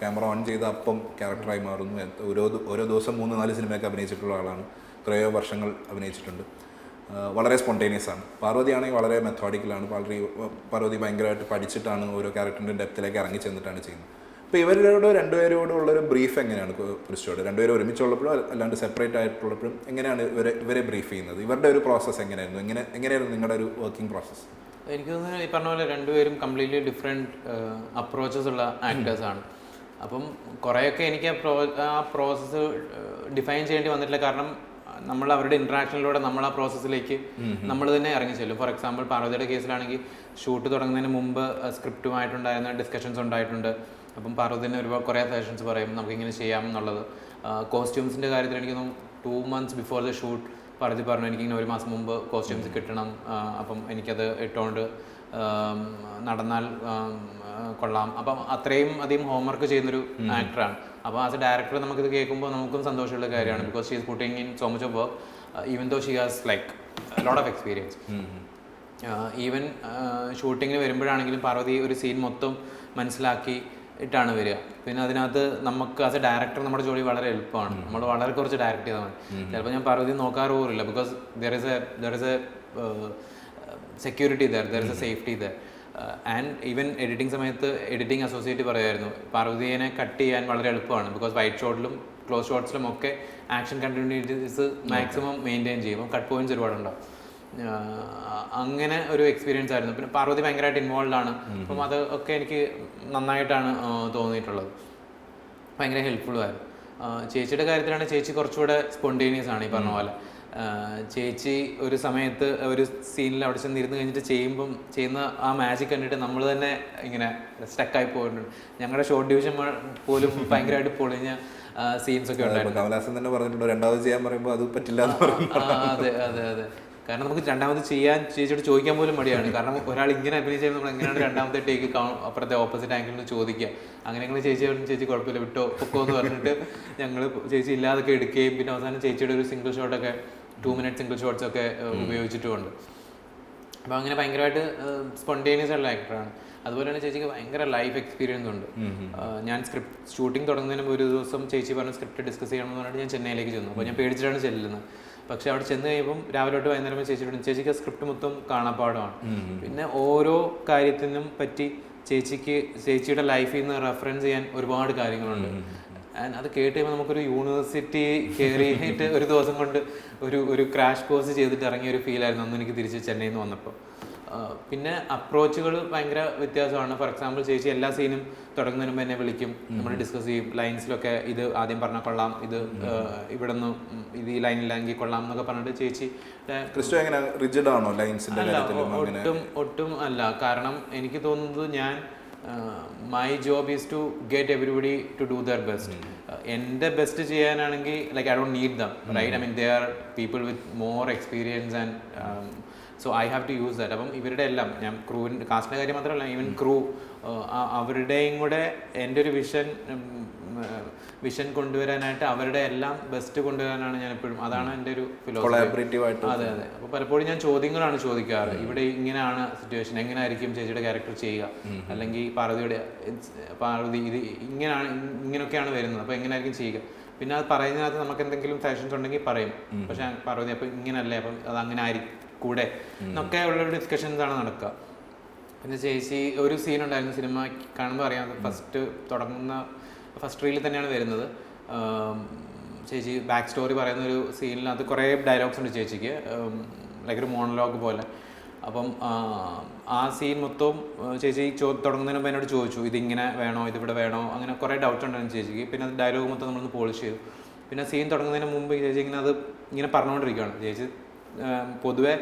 Speaker 2: ക്യാമറ ഓൺ ചെയ്ത അപ്പം ക്യാരക്ടറായി മാറുന്നു. ഓരോ ഓരോ ദിവസം മൂന്ന് നാല് സിനിമയൊക്കെ അഭിനയിച്ചിട്ടുള്ള ആളാണ്. എത്രയോ വർഷങ്ങൾ അഭിനയിച്ചിട്ടുണ്ട്. വളരെ സ്പോണ്ടേനിയസ് ആണ്. പാർവതി ആണെങ്കിൽ വളരെ മെത്തോഡിക്കലാണ് വളരെ പാർവതി ഭയങ്കരമായിട്ട് പഠിച്ചിട്ടാണ് ഓരോ ക്യാരക്ടറിന്റെ ഡെപ്തിലേക്ക് ഇറങ്ങി ചെന്നിട്ടാണ് ചെയ്യുന്നത്. അപ്പോൾ ഇവരോട് രണ്ടുപേരോടുള്ളൊരു ബ്രീഫ് എങ്ങനെയാണ് ക്രിസ്റ്റോട് രണ്ടുപേരും ഒരുമിച്ചുള്ളപ്പോഴും അല്ലാണ്ട് സെപ്പറേറ്റ് ആയിട്ടുള്ളപ്പോഴും എങ്ങനെയാണ് ഇവരെ ഇവരെ ബ്രീഫ് ചെയ്യുന്നത്? ഇവരുടെ ഒരു പ്രോസസ്സ് എങ്ങനെയായിരുന്നു? എങ്ങനെ എങ്ങനെയായിരുന്നു നിങ്ങളുടെ ഒരു വർക്കിംഗ് പ്രോസസ്സ്
Speaker 1: എനിക്ക് തോന്നുന്നു ഈ പറഞ്ഞ പോലെ രണ്ടുപേരും കംപ്ലീറ്റ്ലി ഡിഫറെന്റ് അപ്രോച്ചസ് ഉള്ള ആക്ടേഴ്സ് ആണ്. അപ്പം കുറേയൊക്കെ എനിക്ക് ആ പ്രോ ആ പ്രോസസ്സ് ഡിഫൈൻ ചെയ്യേണ്ടി വന്നിട്ടില്ല. കാരണം നമ്മൾ അവരുടെ ഇൻട്രാക്ഷനിലൂടെ നമ്മൾ ആ പ്രോസസ്സിലേക്ക് നമ്മൾ തന്നെ ഇറങ്ങി ചെല്ലും. ഫോർ എക്സാമ്പിൾ പാർവതിയുടെ കേസിലാണെങ്കിൽ ഷൂട്ട് തുടങ്ങുന്നതിന് മുമ്പ് സ്ക്രിപ്റ്റുമായിട്ടുണ്ടായിരുന്ന ഡിസ്കഷൻസ് ഉണ്ടായിട്ടുണ്ട്. അപ്പം പാർവതിനെ ഒരുപാട് കുറേ സജഷൻസ് പറയും നമുക്കിങ്ങനെ ചെയ്യാം എന്നുള്ളത്. കോസ്റ്റ്യൂംസിന്റെ കാര്യത്തിൽ എനിക്ക് തോന്നുന്നു two months before the shoot Parvathy പറഞ്ഞു എനിക്കിങ്ങനെ ഒരു മാസം മുമ്പ് കോസ്റ്റ്യൂംസ് കിട്ടണം അപ്പം എനിക്കത് ഇട്ടുകൊണ്ട് നടന്നാൽ കൊള്ളാം. അപ്പം അത്രയും അധികം ഹോംവർക്ക് ചെയ്യുന്നൊരു ആക്ടറാണ് അപ്പോൾ ആസ് എ ഡയറക്ടർ നമുക്കിത് കേൾക്കുമ്പോൾ നമുക്കും സന്തോഷമുള്ള കാര്യമാണ് because she is putting in so much of work even though she has like lot of experience even ഷൂട്ടിങ്ങിന് വരുമ്പോഴാണെങ്കിലും പാർവതി ഒരു സീൻ മൊത്തം മനസ്സിലാക്കി ഇട്ടാണ് വരിക. പിന്നെ അതിനകത്ത് നമുക്ക് ആസ് എ ഡയറക്ടർ നമ്മുടെ ജോലി വളരെ എളുപ്പമാണ്. നമ്മൾ വളരെ കുറച്ച് ഡയറക്റ്റ് ചെയ്താൽ മതി. ചിലപ്പോൾ ഞാൻ പാർവതി നോക്കാറ് പോലില്ല because there is a there is a security there there is a safety there and even editing സമയത്ത് എഡിറ്റിംഗ് അസോസിയേറ്റ് പറയുമായിരുന്നു പാർവതിയെ കട്ട് ചെയ്യാൻ വളരെ എളുപ്പമാണ്. ബിക്കോസ് വൈറ്റ് ഷോട്ടിലും ക്ലോസ് ഷോട്ട്സിലും ഒക്കെ ആക്ഷൻ കണ്ടിന്യൂറ്റീസ് മാക്സിമം മെയിന്റെയിൻ ചെയ്യുമ്പോൾ കട്ട് പോയിന്റ്സ് ഒരുപാടുണ്ടാവും. അങ്ങനെ ഒരു എക്സ്പീരിയൻസ് ആയിരുന്നു. പിന്നെ പാർവതി ഭയങ്കരമായിട്ട് ഇൻവോൾവ് ആണ്. അപ്പം അത് ഒക്കെ എനിക്ക് നന്നായിട്ടാണ് തോന്നിയിട്ടുള്ളത്. ഭയങ്കര ഹെൽപ്ഫുള്ളും ആയിരുന്നു. ചേച്ചിയുടെ കാര്യത്തിലാണ് ചേച്ചി കുറച്ചുകൂടെ സ്പോണ്ടേനിയസ് ആണ് ഈ പറഞ്ഞ പോലെ. ചേച്ചി ഒരു സമയത്ത് ഒരു സീനിൽ അവിടെ ചെന്ന് ഇരുന്ന് കഴിഞ്ഞിട്ട് ചെയ്യുമ്പം ചെയ്യുന്ന ആ മാജിക് കണ്ടിട്ട് നമ്മൾ തന്നെ ഇങ്ങനെ സ്റ്റക്കായി പോയിട്ടുണ്ട്. ഞങ്ങളുടെ ഷോർട്ട് ഡിവിഷൻ പോലും *laughs* ഭയങ്കരമായിട്ട് പൊളിഞ്ഞ സീൻസ് ഒക്കെ ഉണ്ടായിരുന്നു.
Speaker 2: കമലാസൻ കമലഹാസൻ തന്നെ പറഞ്ഞിട്ടുണ്ട് രണ്ടാമത് ചെയ്യാൻ പറയുമ്പോൾ അത് പറ്റില്ല
Speaker 1: അതെ അതെ അതെ. കാരണം നമുക്ക് രണ്ടാമത് ചെയ്യാൻ ചേച്ചിയോട് ചോദിക്കാൻ പോലും മടിയാണ്. കാരണം ഒരാൾ ഇങ്ങനെ അഭിനയിച്ചാൽ നമ്മൾ എങ്ങനെയാണ് രണ്ടാമത്തെ ടേക്ക് അപ്പുറത്തെ ഓപ്പോസിറ്റ് ആംഗിളിൽ നിന്ന് ചോദിക്കുക. അങ്ങനെ ഞങ്ങൾ ചേച്ചി പറഞ്ഞു, ചേച്ചി കുഴപ്പമില്ല വിട്ടോ പൊക്കോ എന്ന് പറഞ്ഞിട്ട് ഞങ്ങൾ ചേച്ചി ഇല്ലാതൊക്കെ എടുക്കുകയും പിന്നെ അവസാനം ചേച്ചിയുടെ ഒരു സിംഗിൾ ഷോട്ടൊക്കെ ടു മിനിറ്റ് സിംഗിൾ ഷോട്ട്സ് ഒക്കെ ഉപയോഗിച്ചിട്ടുമുണ്ട്. അപ്പോൾ അങ്ങനെ ഭയങ്കരമായിട്ട് സ്പോണ്ടേനിയസ് ഉള്ള ആക്ടറാണ് അതുപോലെ തന്നെ ചേച്ചിക്ക് ഭയങ്കര ലൈഫ് എക്സ്പീരിയൻസ് ഉണ്ട്. ഞാൻ സ്ക്രിപ്റ്റ് ഷൂട്ടിംഗ് തുടങ്ങുന്നതിന് ഒരു ദിവസം ചേച്ചി പറഞ്ഞ സ്ക്രിപ്റ്റ് ഡിസ്കസ് ചെയ്യണമെന്ന് പറഞ്ഞിട്ട് ഞാൻ ചെന്നൈയിലേക്ക് ചെന്നു. അപ്പോൾ ഞാൻ പേടിച്ചിട്ടാണ് ചെല്ലുന്നത്. പക്ഷെ അവിടെ ചെന്ന് കഴിയുമ്പം രാവിലെ തൊട്ട് വൈകുന്നേരം ചേച്ചിയോട് ചേച്ചിക്ക് സ്ക്രിപ്റ്റ് മൊത്തം കാണാപ്പാടമാണ് പിന്നെ ഓരോ കാര്യത്തിനും പറ്റി ചേച്ചിക്ക് ചേച്ചിയുടെ ലൈഫിൽ നിന്ന് റെഫറൻസ് ചെയ്യാൻ ഒരുപാട് കാര്യങ്ങളുണ്ട്. ആൻഡ് അത് കേട്ട് കഴിയുമ്പോൾ നമുക്കൊരു യൂണിവേഴ്സിറ്റി കയറിയിട്ട് ഒരു ദിവസം കൊണ്ട് ഒരു ഒരു ക്രാഷ് കോഴ്സ് ചെയ്തിട്ട് ഇറങ്ങിയ ഒരു ഫീലായിരുന്നു അന്ന് എനിക്ക് തിരിച്ച് ചെന്നൈയിൽ നിന്ന് വന്നപ്പോൾ. പിന്നെ അപ്രോച്ചുകൾ ഭയങ്കര വ്യത്യാസമാണ്. ഫോർ എക്സാമ്പിൾ ചേച്ചി എല്ലാ സീനും തുടങ്ങുന്നതിന് മുമ്പ് എന്നെ വിളിക്കും. നമ്മൾ ഡിസ്കസ് ചെയ്യും. ലൈൻസിലൊക്കെ ഇത് ആദ്യം പറഞ്ഞാൽ കൊള്ളാം. ഇത് ഇവിടെ നിന്ന് ഇത് ഈ ലൈനിലെങ്കിൽ കൊള്ളാം എന്നൊക്കെ പറഞ്ഞിട്ട് ചേച്ചി
Speaker 2: ക്രിസ്റ്റോ എങ്ങനെ റിജിഡ് ആണോ ലൈൻസിന്റെ
Speaker 1: ഒട്ടും ഒട്ടും അല്ല. കാരണം എനിക്ക് തോന്നുന്നത് ഞാൻ my job is to get everybody to do their best എന്റെ ബെസ്റ്റ് ചെയ്യാനാണെങ്കിൽ like I don't need them right I mean they are people with more experience and so I have to use that അപ്പം ഇവരുടെ എല്ലാം ഞാൻ ക്രൂവിന്റെ കാസ്റ്റിന്റെ കാര്യം മാത്രമല്ല even crew അവരുടെയും കൂടെ എന്റെ ഒരു വിഷൻ വിഷൻ കൊണ്ടുവരാനായിട്ട് അവരുടെ എല്ലാം ബെസ്റ്റ് കൊണ്ടുവരാനാണ് ഞാൻ എപ്പോഴും അതാണ് എന്റെ ഒരു ഫിലോസഫി അതെ അതെ. അപ്പോൾ പലപ്പോഴും ഞാൻ ചോദ്യങ്ങളാണ് ചോദിക്കാറ്. ഇവിടെ ഇങ്ങനെയാണ് സിറ്റുവേഷൻ എങ്ങനെയായിരിക്കും ചേച്ചിയുടെ ക്യാരക്ടർ ചെയ്യുക? അല്ലെങ്കിൽ പാർവതിയുടെ പാർവതി ഇത് ഇങ്ങനെയാണ് ഇങ്ങനെയൊക്കെയാണ് വരുന്നത്. അപ്പോൾ എങ്ങനെയായിരിക്കും ചെയ്യുക? പിന്നെ അത് പറയുന്നതിനകത്ത് നമുക്ക് എന്തെങ്കിലും ഫാഷൻസ് ഉണ്ടെങ്കിൽ പറയും. പക്ഷേ പാർവതി അപ്പം ഇങ്ങനല്ലേ? അപ്പം അത് അങ്ങനെ ആയിരിക്കും. കൂടെ. എന്നൊക്കെ ഉള്ള ഡിസ്കഷൻസ് ആണ് നടക്കുക. പിന്നെ ചേച്ചി ഒരു സീൻ ഉണ്ടായിരുന്നു സിനിമ കാണുമ്പോൾ അറിയാം. ഫസ്റ്റ് തുടങ്ങുന്ന ഫസ്റ്റ് റീലിൽ തന്നെയാണ് വരുന്നത്. ചേച്ചി ബാക്ക് സ്റ്റോറി പറയുന്ന ഒരു സീനിനകത്ത് കുറേ ഡയലോഗ്സ് ഉണ്ട് ചേച്ചിക്ക്. ലൈക്ക് ഒരു മോണലോഗ് പോലെ. അപ്പം ആ, സീൻ മൊത്തവും ചേച്ചി ചോ തുടങ്ങുന്നതിന് മുമ്പ് എന്നോട് ചോദിച്ചു ഇതിങ്ങനെ വേണോ? ഇതിവിടെ വേണോ? അങ്ങനെ കുറേ ഡൗട്ട് ഉണ്ടായിരുന്നു ചേച്ചിക്ക്. പിന്നെ അത് ഡയലോഗ് മൊത്തം നമ്മളൊന്ന് പോളിഷ് ചെയ്തു. പിന്നെ സീൻ തുടങ്ങുന്നതിന് മുമ്പ് ചേച്ചി ഇങ്ങനെ അത് ഇങ്ങനെ പറഞ്ഞുകൊണ്ടിരിക്കുകയാണ് ചേച്ചി പൊതുവെ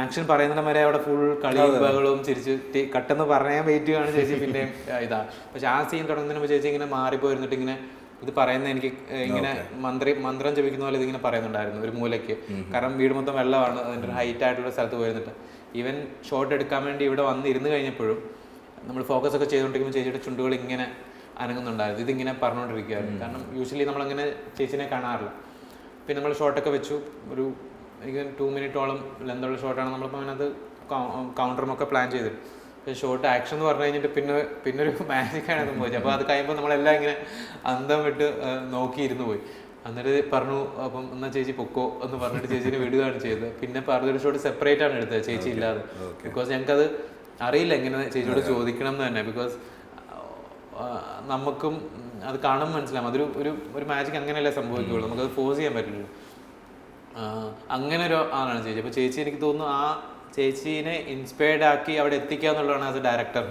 Speaker 1: ആക്ഷൻ പറയുന്നിടം വരെ അവിടെ ഫുൾ കളി ബഹളവും ചിരിച്ച് കട്ടെന്ന് പറയാൻ വെയിറ്റ് ചെയ്യുകയാണ് *laughs* ചേച്ചി. പിന്നെ ഇതാ. പക്ഷെ ആ സീൻ തുടങ്ങുന്നതിന് ചേച്ചി ഇങ്ങനെ മാറിപ്പോയിരുന്നിട്ട് ഇങ്ങനെ ഇത് പറയുന്ന എനിക്ക് ഇങ്ങനെ മന്ത്രി മന്ത്രം ജപിക്കുന്ന പോലെ ഇതിങ്ങനെ പറയുന്നുണ്ടായിരുന്നു ഒരു മൂലയ്ക്ക്. കാരണം വീട് മൊത്തം വെള്ളമാണ്. അതിന്റെ ഒരു ഹൈറ്റ് ആയിട്ടുള്ള സ്ഥലത്ത് പോയിരുന്നിട്ട് ഈവൻ ഷോട്ട് എടുക്കാൻ വേണ്ടി ഇവിടെ വന്ന് ഇരുന്ന് കഴിഞ്ഞപ്പോഴും നമ്മൾ ഫോക്കസ് ഒക്കെ ചെയ്തുകൊണ്ടിരിക്കുമ്പോൾ ചേച്ചിയുടെ ചുണ്ടുകൾ ഇങ്ങനെ അനങ്ങുന്നുണ്ടായിരുന്നു. ഇതിങ്ങനെ പറഞ്ഞുകൊണ്ടിരിക്കുകയായിരുന്നു. കാരണം യൂഷ്വലി നമ്മളങ്ങനെ ചേച്ചിനെ കാണാറില്ല. പിന്നെ നമ്മൾ ഷോട്ടൊക്കെ വെച്ചു. ഒരു എനിക്ക് ടു മിനിറ്റോളം ലെന്തുള്ള ഷോട്ടാണ് നമ്മളിപ്പോൾ അതിനകത്ത് കൗണ്ടറും ഒക്കെ പ്ലാൻ ചെയ്ത്. ഷോട്ട് ആക്ഷൻ എന്ന് പറഞ്ഞു കഴിഞ്ഞിട്ട് പിന്നെ പിന്നെ ഒരു മാജിക്കാണ് സംഭവിച്ചത് അപ്പോൾ അത് കഴിയുമ്പോൾ നമ്മളെല്ലാം ഇങ്ങനെ അന്തം വിട്ട് നോക്കിയിരുന്നു പോയി. എന്നിട്ട് പറഞ്ഞു അപ്പം എന്നാൽ ചേച്ചി പൊക്കോ എന്ന് പറഞ്ഞിട്ട് ചേച്ചീനെ വിടുകയാണ് ചെയ്തത്. പിന്നെ പറഞ്ഞൊരു ഷോട്ട് സെപ്പറേറ്റ് ആണ് എടുത്തത് ചേച്ചി ഇല്ലാതെ. ബിക്കോസ് ഞങ്ങൾക്കത് അറിയില്ല എങ്ങനെ ചേച്ചിയോട് ചോദിക്കണം എന്ന് തന്നെ. ബിക്കോസ് നമുക്കും അത് കാണുമ്പോൾ മനസ്സിലാവും. അതൊരു ഒരു ഒരു മാജിക് അങ്ങനെയല്ലേ സംഭവിക്കുകയുള്ളൂ നമുക്കത് ഫോഴ്സ് ചെയ്യാൻ പറ്റില്ലല്ലോ. ആഹ് അങ്ങനെ ഒരു ആളാണ് ചേച്ചി. അപ്പോൾ ചേച്ചി എനിക്ക് തോന്നുന്നു ആ ചേച്ചീനെ ഇൻസ്പയർഡ് ആക്കി അവിടെ എത്തിക്കുക എന്നുള്ളതാണ് as a director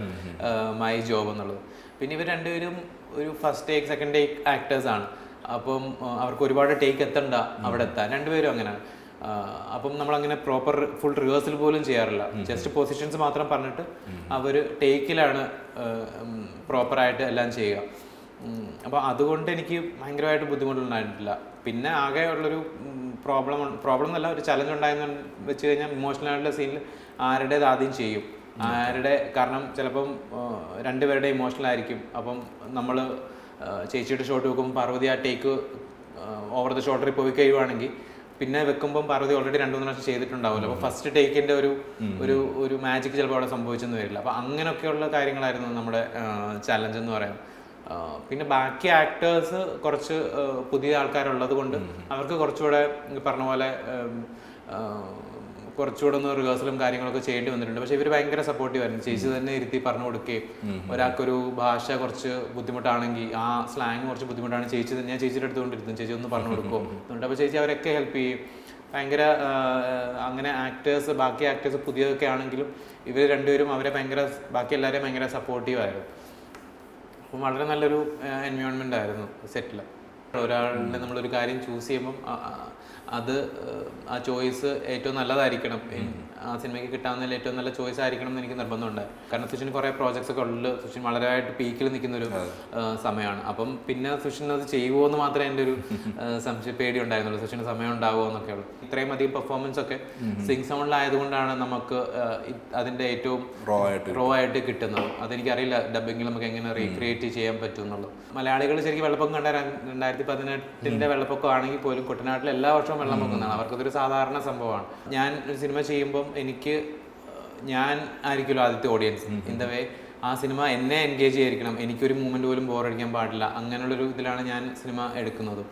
Speaker 1: my job എന്നുള്ളത്. പിന്നെ ഇവർ രണ്ടുപേരും ഒരു first take second take actors ആണ്. അപ്പം അവർക്ക് ഒരുപാട് ടേക്ക് എത്തണ്ട അവിടെ എത്താൻ. രണ്ടുപേരും അങ്ങനെയാണ്. അപ്പം നമ്മൾ അങ്ങനെ പ്രോപ്പർ ഫുൾ റിഹേഴ്സൽ പോലും ചെയ്യാറില്ല. ജസ്റ്റ് പൊസിഷൻസ് മാത്രം പറഞ്ഞിട്ട് അവർ ടേക്കിലാണ് പ്രോപ്പറായിട്ട് എല്ലാം ചെയ്യുക. അപ്പോൾ അതുകൊണ്ട് എനിക്ക് ഭയങ്കരമായിട്ട് ബുദ്ധിമുട്ടുണ്ടായിട്ടില്ല. പിന്നെ ആകെ ഉള്ളൊരു പ്രോബ്ലം പ്രോബ്ലം എന്നല്ല ഒരു ചലഞ്ച് ഉണ്ടായെന്ന് വെച്ച് കഴിഞ്ഞാൽ ഇമോഷണൽ ആയിട്ടുള്ള സീനിൽ ആരുടേത് ആദ്യം ചെയ്യും. ആരുടെ കാരണം ചിലപ്പം രണ്ടുപേരുടെ ഇമോഷണൽ ആയിരിക്കും. അപ്പം നമ്മൾ ചേച്ചിയുടെ ഷോട്ട് വെക്കുമ്പോൾ പാർവതി ആ ടേക്ക് ഓവർ ദ ഷോൾഡറിൽ പോയി കഴിയുവാണെങ്കിൽ പിന്നെ വെക്കുമ്പം പാർവതി ഓൾറെഡി രണ്ടു മൂന്ന് പ്രാവശ്യം ചെയ്തിട്ടുണ്ടാവുമല്ലോ. അപ്പോൾ ഫസ്റ്റ് ടേക്കിന്റെ ഒരു ഒരു ഒരു മാജിക് ചിലപ്പോൾ അവിടെ സംഭവിച്ചെന്ന് വരില്ല. അപ്പോൾ അങ്ങനെയൊക്കെയുള്ള കാര്യങ്ങളായിരുന്നു നമ്മുടെ ചലഞ്ച് എന്ന് പറയാം. ആ, പിന്നെ ബാക്കി ആക്ടേഴ്സ് കുറച്ച് പുതിയ ആൾക്കാരുള്ളത് കൊണ്ട് അവർക്ക് കുറച്ചുകൂടെ പറഞ്ഞ പോലെ കുറച്ചുകൂടെ ഒന്ന് റിഹേഴ്സലും കാര്യങ്ങളൊക്കെ ചെയ്യേണ്ടി വന്നിട്ടുണ്ട്. പക്ഷെ ഇവർ ഭയങ്കര സപ്പോർട്ടീവ് ആയിരുന്നു. ചേച്ചി തന്നെ ഇരുത്തി പറഞ്ഞു കൊടുക്കുകയും ഒരാൾക്കൊരു ഭാഷ കുറച്ച് ബുദ്ധിമുട്ടാണെങ്കിൽ ആ സ്ലാങ് കുറച്ച് ബുദ്ധിമുട്ടാണ് ചേച്ചി തന്നെ ഞാൻ ചേച്ചിയുടെ അടുത്തുകൊണ്ടിരുന്നു ചേച്ചി ഒന്ന് പറഞ്ഞു കൊടുക്കും എന്നുണ്ട്. അപ്പോൾ ചേച്ചി അവരൊക്കെ ഹെൽപ്പ് ചെയ്യും. ഭയങ്കര അങ്ങനെ ആക്ടേഴ്സ് ബാക്കി ആക്ടേഴ്സ് പുതിയതൊക്കെ ആണെങ്കിലും ഇവർ രണ്ടുപേരും അവരെ ഭയങ്കര ബാക്കി എല്ലാവരെയും ഭയങ്കര സപ്പോർട്ടീവ് ആയിരുന്നു. അപ്പം വളരെ നല്ലൊരു എൻവയോൺമെന്റ് ആയിരുന്നു സെറ്റിൽ ഒരാളിനെ നമ്മളൊരു കാര്യം ചൂസ് ചെയ്യുമ്പം അത് ആ ചോയ്സ് ഏറ്റവും നല്ലതായിരിക്കണം. സിനിമയ്ക്ക് കിട്ടാവുന്നതിൽ ഏറ്റവും നല്ല ചോയ്സ് ആയിരിക്കണം എന്ന് എനിക്ക് നിർബന്ധമുണ്ട്. കാരണം സുഷിന് കുറേ പ്രോജക്ട്സ് ഒക്കെ ഉള്ളു. സുഷിൻ വളരെയായിട്ട് പീക്കിൽ നിൽക്കുന്ന ഒരു സമയമാണ്. അപ്പം പിന്നെ സുഷിൻ അത് ചെയ്യുമോ എന്ന് മാത്രമേ എന്റെ ഒരു സംശയ പേടി ഉണ്ടായിരുന്നുള്ളൂ. സുഷിന് സമയം ഉണ്ടാവുമോ എന്നൊക്കെ ഉള്ളൂ. ഇത്രയും അധികം പെർഫോമൻസ് ഒക്കെ സിംഗ് സൗണ്ടിലായതുകൊണ്ടാണ് നമുക്ക് അതിന്റെ അതിന്റെ ഏറ്റവും
Speaker 2: റോ ആയിട്ട്
Speaker 1: റോ ആയിട്ട് കിട്ടുന്നത്. അതെനിക്കറിയില്ല ഡബിങ്ങിൽ നമുക്ക് എങ്ങനെ റീക്രിയേറ്റ് ചെയ്യാൻ പറ്റും എന്നുള്ളത് മലയാളികൾ ശരിക്കും വെള്ളപ്പൊക്കം കണ്ട രണ്ടായിരത്തി പതിനെട്ടിന്റെ വെള്ളപ്പൊക്കം ആണെങ്കിൽ പോലും കുട്ടനാട്ടിൽ എല്ലാ വർഷവും വെള്ളപ്പൊക്കം എന്നാണ് അവർക്കതൊരു സാധാരണ സംഭവമാണ്. ഞാൻ ഒരു സിനിമ ചെയ്യുമ്പം എനിക്ക് ഞാൻ ആയിരിക്കുമല്ലോ ആദ്യത്തെ ഓഡിയൻസ് ഇൻ ദ വേ ആ സിനിമ എന്നെ എൻഗേജ് ചെയ്തിരിക്കണം എനിക്കൊരു മൂമെന്റ് പോലും ബോറടിക്കാൻ പാടില്ല. അങ്ങനെയുള്ളൊരു ഇതിലാണ് ഞാൻ സിനിമ എടുക്കുന്നത്.